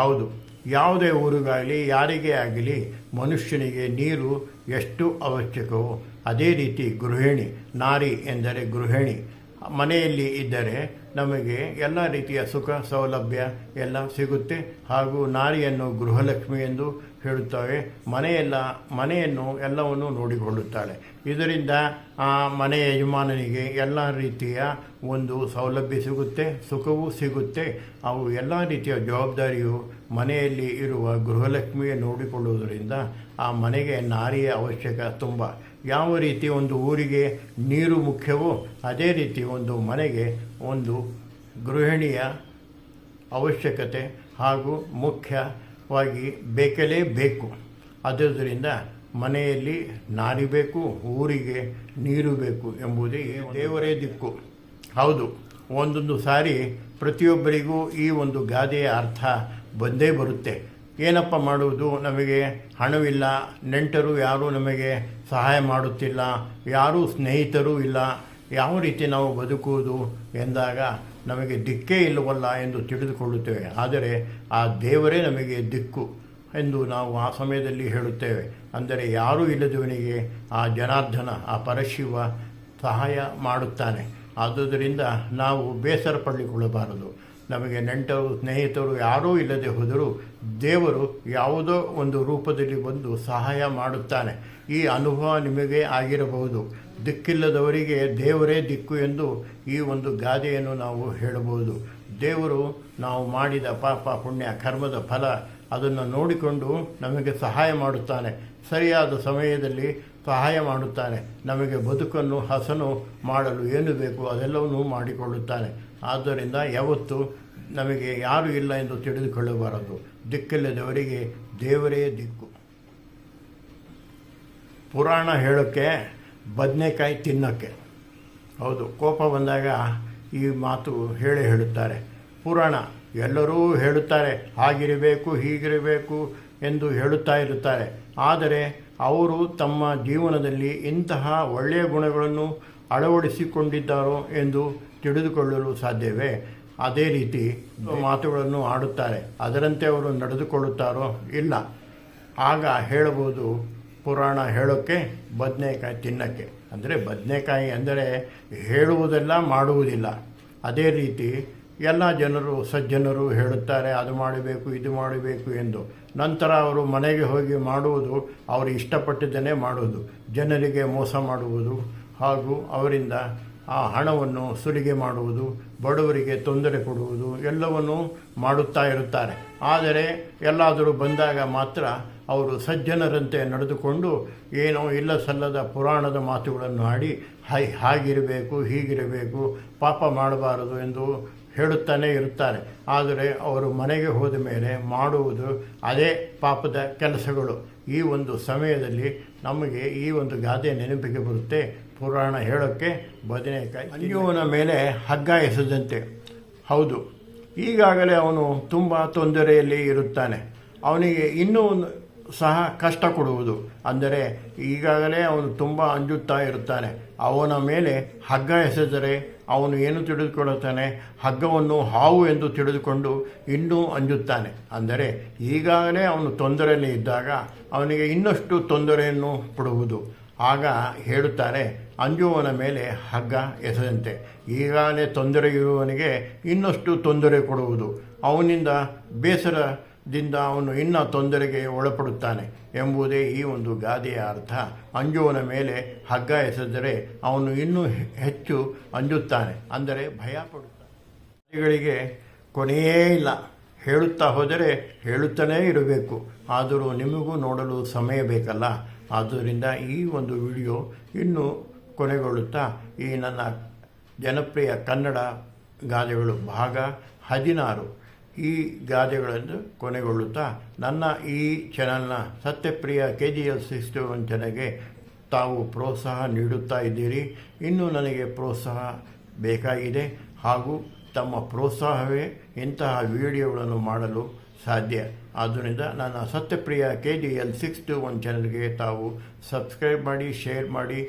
ಹೌದು, ಯಾವುದೇ ಊರಿಗಾಗಲಿ, ಯಾರಿಗೇ ಆಗಲಿ ಮನುಷ್ಯನಿಗೆ ನೀರು ಎಷ್ಟು ಅವಶ್ಯಕವೋ ಅದೇ ರೀತಿ ಗೃಹಿಣಿ, ನಾರಿ ಎಂದರೆ ಗೃಹಿಣಿ. ಮನೆಯಲ್ಲಿ ಇದ್ದರೆ ನಮಗೆ ಎಲ್ಲ ರೀತಿಯ ಸುಖ ಸೌಲಭ್ಯ ಎಲ್ಲ ಸಿಗುತ್ತೆ. ಹಾಗೂ ನಾರಿಯನ್ನು ಗೃಹಲಕ್ಷ್ಮಿ ಎಂದು ಹೇಳುತ್ತವೆ, ಮನೆಯೆಲ್ಲ, ಮನೆಯನ್ನು ಎಲ್ಲವನ್ನು ನೋಡಿಕೊಳ್ಳುತ್ತಾಳೆ. ಇದರಿಂದ ಆ ಮನೆ ಯಜಮಾನನಿಗೆ ಎಲ್ಲ ರೀತಿಯ ಒಂದು ಸೌಲಭ್ಯ ಸಿಗುತ್ತೆ, ಸುಖವೂ ಸಿಗುತ್ತೆ. ಅವು ಎಲ್ಲ ರೀತಿಯ ಜವಾಬ್ದಾರಿಯು ಮನೆಯಲ್ಲಿ ಇರುವ ಗೃಹಲಕ್ಷ್ಮಿಯ ನೋಡಿಕೊಳ್ಳುವುದರಿಂದ ಆ ಮನೆಗೆ ನಾರಿಯ ಅವಶ್ಯಕ ತುಂಬ. ಯಾವ ರೀತಿ ಒಂದು ಊರಿಗೆ ನೀರು ಮುಖ್ಯವೋ, ಅದೇ ರೀತಿ ಒಂದು ಮನೆಗೆ ಒಂದು ಗೃಹಿಣಿಯ ಅವಶ್ಯಕತೆ ಹಾಗೂ ಮುಖ್ಯವಾಗಿ ಬೇಕಲೇ ಬೇಕು. ಆದ್ದರಿಂದ ಮನೆಯಲ್ಲಿ ನಾರಿ ಬೇಕು ಊರಿಗೆ ನೀರು ಬೇಕು ಎಂಬುದೇ ದೇವರೇ ದಿಕ್ಕು. ಹೌದು, ಒಂದೊಂದು ಸಾರಿ ಪ್ರತಿಯೊಬ್ಬರಿಗೂ ಈ ಒಂದು ಗಾದೆಯ ಅರ್ಥ ಬಂದೇ ಬರುತ್ತೆ. ಏನಪ್ಪ ಮಾಡುವುದು? ನಮಗೆ ಹಣವಿಲ್ಲ, ನೆಂಟರು ಯಾರೂ ನಮಗೆ ಸಹಾಯ ಮಾಡುತ್ತಿಲ್ಲ, ಯಾರೂ ಸ್ನೇಹಿತರೂ ಇಲ್ಲ, ಯಾವ ರೀತಿ ನಾವು ಬದುಕುವುದು ಎಂದಾಗ ನಮಗೆ ದಿಕ್ಕೇ ಇಲ್ಲವಲ್ಲ ಎಂದು ತಿಳಿದುಕೊಳ್ಳುತ್ತೇವೆ. ಆದರೆ ಆ ದೇವರೇ ನಮಗೆ ದಿಕ್ಕು ಎಂದು ನಾವು ಆ ಸಮಯದಲ್ಲಿ ಹೇಳುತ್ತೇವೆ. ಅಂದರೆ ಯಾರೂ ಇಲ್ಲದವನಿಗೆ ಆ ಜನಾರ್ದನ, ಆ ಪರಶಿವ ಸಹಾಯ ಮಾಡುತ್ತಾನೆ. ಆದುದರಿಂದ ನಾವು ಬೇಸರ ಪಡಿಕೊಳ್ಳಬಾರದು ನಮಗೆ ನೆಂಟರು, ಸ್ನೇಹಿತರು ಯಾರೂ ಇಲ್ಲದೆ ಹೋದರೂ ದೇವರು ಯಾವುದೋ ಒಂದು ರೂಪದಲ್ಲಿ ಬಂದು ಸಹಾಯ ಮಾಡುತ್ತಾನೆ. ಈ ಅನುಭವ ನಿಮಗೆ ಆಗಿರಬಹುದು. ದಿಕ್ಕಿಲ್ಲದವರಿಗೆ ದೇವರೇ ದಿಕ್ಕು ಎಂದು ಈ ಒಂದು ಗಾದೆಯನ್ನು ನಾವು ಹೇಳಬಹುದು. ದೇವರು ನಾವು ಮಾಡಿದ ಪಾಪ ಪುಣ್ಯ ಕರ್ಮದ ಫಲ ಅದನ್ನು ನೋಡಿಕೊಂಡು ನಮಗೆ ಸಹಾಯ ಮಾಡುತ್ತಾನೆ. ಸರಿಯಾದ ಸಮಯದಲ್ಲಿ ಸಹಾಯ ಮಾಡುತ್ತಾನೆ. ನಮಗೆ ಬದುಕನ್ನು, ಹಸನು ಮಾಡಲು ಏನು ಬೇಕು ಅದೆಲ್ಲವನ್ನೂ ಮಾಡಿಕೊಳ್ಳುತ್ತಾನೆ. ಆದ್ದರಿಂದ ಯಾವತ್ತೂ ನಮಗೆ ಯಾರು ಇಲ್ಲ ಎಂದು ತಿಳಿದುಕೊಳ್ಳಬಾರದು. ದಿಕ್ಕಿಲ್ಲದವರಿಗೆ ದೇವರೇ ದಿಕ್ಕು. ಪುರಾಣ ಹೇಳೋಕ್ಕೆ ಬದನೆಕಾಯಿ ತಿನ್ನೋಕ್ಕೆ. ಹೌದು, ಕೋಪ ಬಂದಾಗ ಈ ಮಾತು ಹೇಳೇ ಹೇಳುತ್ತಾರೆ. ಪುರಾಣ ಎಲ್ಲರೂ ಹೇಳುತ್ತಾರೆ, ಹಾಗಿರಬೇಕು, ಹೀಗಿರಬೇಕು ಎಂದು ಹೇಳುತ್ತಾ ಇರುತ್ತಾರೆ. ಆದರೆ ಅವರು ತಮ್ಮ ಜೀವನದಲ್ಲಿ ಇಂತಹ ಒಳ್ಳೆಯ ಗುಣಗಳನ್ನು ಅಳವಡಿಸಿಕೊಂಡಿದ್ದಾರೋ ಎಂದು ತಿಳಿದುಕೊಳ್ಳಲು ಸಾಧ್ಯವೇ? ಅದೇ ರೀತಿ ಮಾತುಗಳನ್ನು ಆಡುತ್ತಾರೆ. ಅದರಂತೆ ಅವರು ನಡೆದುಕೊಳ್ಳುತ್ತಾರೋ ಇಲ್ಲ. ಆಗ ಹೇಳಬಹುದು ಪುರಾಣ ಹೇಳೋಕ್ಕೆ ಬದನೆಕಾಯಿ ತಿನ್ನೋಕ್ಕೆ ಅಂದರೆ ಬದನೆಕಾಯಿ ಅಂದರೆ ಹೇಳುವುದೆಲ್ಲ ಮಾಡುವುದಿಲ್ಲ. ಅದೇ ರೀತಿ ಎಲ್ಲ ಜನರು ಸಜ್ಜನರು ಹೇಳುತ್ತಾರೆ, ಅದು ಮಾಡಬೇಕು, ಇದು ಮಾಡಬೇಕು ಎಂದು. ನಂತರ ಅವರು ಮನೆಗೆ ಹೋಗಿ ಮಾಡುವುದು, ಅವರು ಇಷ್ಟಪಟ್ಟಿದ್ದನ್ನೇ ಮಾಡುವುದು. ಜನರಿಗೆ ಮೋಸ ಮಾಡುವುದು ಹಾಗೂ ಅವರಿಂದ ಆ ಹಣವನ್ನು ಸುಲಿಗೆ ಮಾಡುವುದು, ಬಡವರಿಗೆ ತೊಂದರೆ ಕೊಡುವುದು, ಎಲ್ಲವನ್ನೂ ಮಾಡುತ್ತಾ ಇರುತ್ತಾರೆ. ಆದರೆ ಎಲ್ಲಾದರೂ ಬಂದಾಗ ಮಾತ್ರ ಅವರು ಸಜ್ಜನರಂತೆ ನಡೆದುಕೊಂಡು ಏನೋ ಇಲ್ಲ ಸಲ್ಲದ ಪುರಾಣದ ಮಾತುಗಳನ್ನು ಆಡಿ ಹೈ, ಹಾಗಿರಬೇಕು, ಹೀಗಿರಬೇಕು, ಪಾಪ ಮಾಡಬಾರದು ಎಂದು ಹೇಳುತ್ತಾನೆ ಇರುತ್ತಾರೆ. ಆದರೆ ಅವರು ಮನೆಗೆ ಹೋದ ಮೇಲೆ ಮಾಡುವುದು ಅದೇ ಪಾಪದ ಕೆಲಸಗಳು. ಈ ಒಂದು ಸಮಯದಲ್ಲಿ ನಮಗೆ ಈ ಒಂದು ಗಾದೆ ನೆನಪಿಗೆ ಬರುತ್ತೆ. ಪುರಾಣ ಹೇಳೋಕ್ಕೆ ಬದನೆಕಾಯಿ ಅಂಜುವನ ಮೇಲೆ ಹಗ್ಗ ಎಸೆದಂತೆ. ಹೌದು, ಈಗಾಗಲೇ ಅವನು ತುಂಬ ತೊಂದರೆಯಲ್ಲಿ ಇರುತ್ತಾನೆ. ಅವನಿಗೆ ಇನ್ನೂ ಒಂದು ಸಹ ಕಷ್ಟ ಕೊಡುವುದು. ಅಂದರೆ ಈಗಾಗಲೇ ಅವನು ತುಂಬ ಅಂಜುತ್ತಾ ಇರುತ್ತಾನೆ ಅವನ ಮೇಲೆ ಹಗ್ಗ ಎಸೆದರೆ ಅವನು ಏನು ತಿಳಿದುಕೊಳ್ಳುತ್ತಾನೆ? ಹಗ್ಗವನ್ನು ಹಾವು ಎಂದು ತಿಳಿದುಕೊಂಡು ಇನ್ನೂ ಅಂಜುತ್ತಾನೆ. ಅಂದರೆ ಈಗಾಗಲೇ ಅವನು ತೊಂದರೆಯಲ್ಲಿ ಇದ್ದಾಗ ಅವನಿಗೆ ಇನ್ನಷ್ಟು ತೊಂದರೆಯನ್ನು ಕೊಡುವುದು. ಆಗ ಹೇಳುತ್ತಾರೆ ಅಂಜುವನ ಮೇಲೆ ಹಗ್ಗ ಎಸೆದಂತೆ. ಈಗಾಗಲೇ ತೊಂದರೆ ಇರುವವನಿಗೆ ಇನ್ನಷ್ಟು ತೊಂದರೆ ಕೊಡುವುದು. ಅವನಿಂದ ಬೇಸರದಿಂದ ಅವನು ಇನ್ನ ತೊಂದರೆಗೆ ಒಳಪಡುತ್ತಾನೆ ಎಂಬುದೇ ಈ ಒಂದು ಗಾದೆಯ ಅರ್ಥ. ಅಂಜುವನ ಮೇಲೆ ಹಗ್ಗ ಎಸೆದರೆ ಅವನು ಇನ್ನೂ ಹೆಚ್ಚು ಅಂಜುತ್ತಾನೆ, ಅಂದರೆ ಭಯ ಪಡುತ್ತಾನೆಗಳಿಗೆ ಕೊನೆಯೇ ಇಲ್ಲ. ಹೇಳುತ್ತಾ ಹೋದರೆ ಹೇಳುತ್ತಲೇ ಇರಬೇಕು. ಆದರೂ ನಿಮಗೂ ನೋಡಲು ಸಮಯ ಬೇಕಲ್ಲ. ಆದ್ದರಿಂದ ಈ ಒಂದು ವಿಡಿಯೋ ಇನ್ನೂ ಕೊನೆಗೊಳ್ಳುತ್ತಾ, ಈ ನನ್ನ ಜನಪ್ರಿಯ ಕನ್ನಡ ಗಾದೆಗಳು ಭಾಗ ಹದಿನಾರು. ಈ ಗಾದೆಗಳನ್ನು ಕೊನೆಗೊಳ್ಳುತ್ತಾ, ನನ್ನ ಈ ಚಾನಲ್ನ Satyapriya K G L sixty one ಚಾನಲ್ಗೆ ತಾವು ಪ್ರೋತ್ಸಾಹ ನೀಡುತ್ತಾ ಇದ್ದೀರಿ. ಇನ್ನೂ ನನಗೆ ಪ್ರೋತ್ಸಾಹ ಬೇಕಾಗಿದೆ ಹಾಗೂ ತಮ್ಮ ಪ್ರೋತ್ಸಾಹವೇ ಇಂತಹ ವಿಡಿಯೋಗಳನ್ನು ಮಾಡಲು ಸಾಧ್ಯ. ಆದ್ದರಿಂದ ನನ್ನ Satyapriya K G L six two one ಚಾನಲ್ಗೆ ತಾವು ಸಬ್ಸ್ಕ್ರೈಬ್ ಮಾಡಿ, ಶೇರ್ ಮಾಡಿ,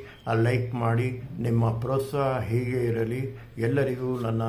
ಲೈಕ್ ಮಾಡಿ. ನಿಮ್ಮ ಪ್ರೋತ್ಸಾಹ ಹೀಗೆ ಇರಲಿ. ಎಲ್ಲರಿಗೂ ನನ್ನ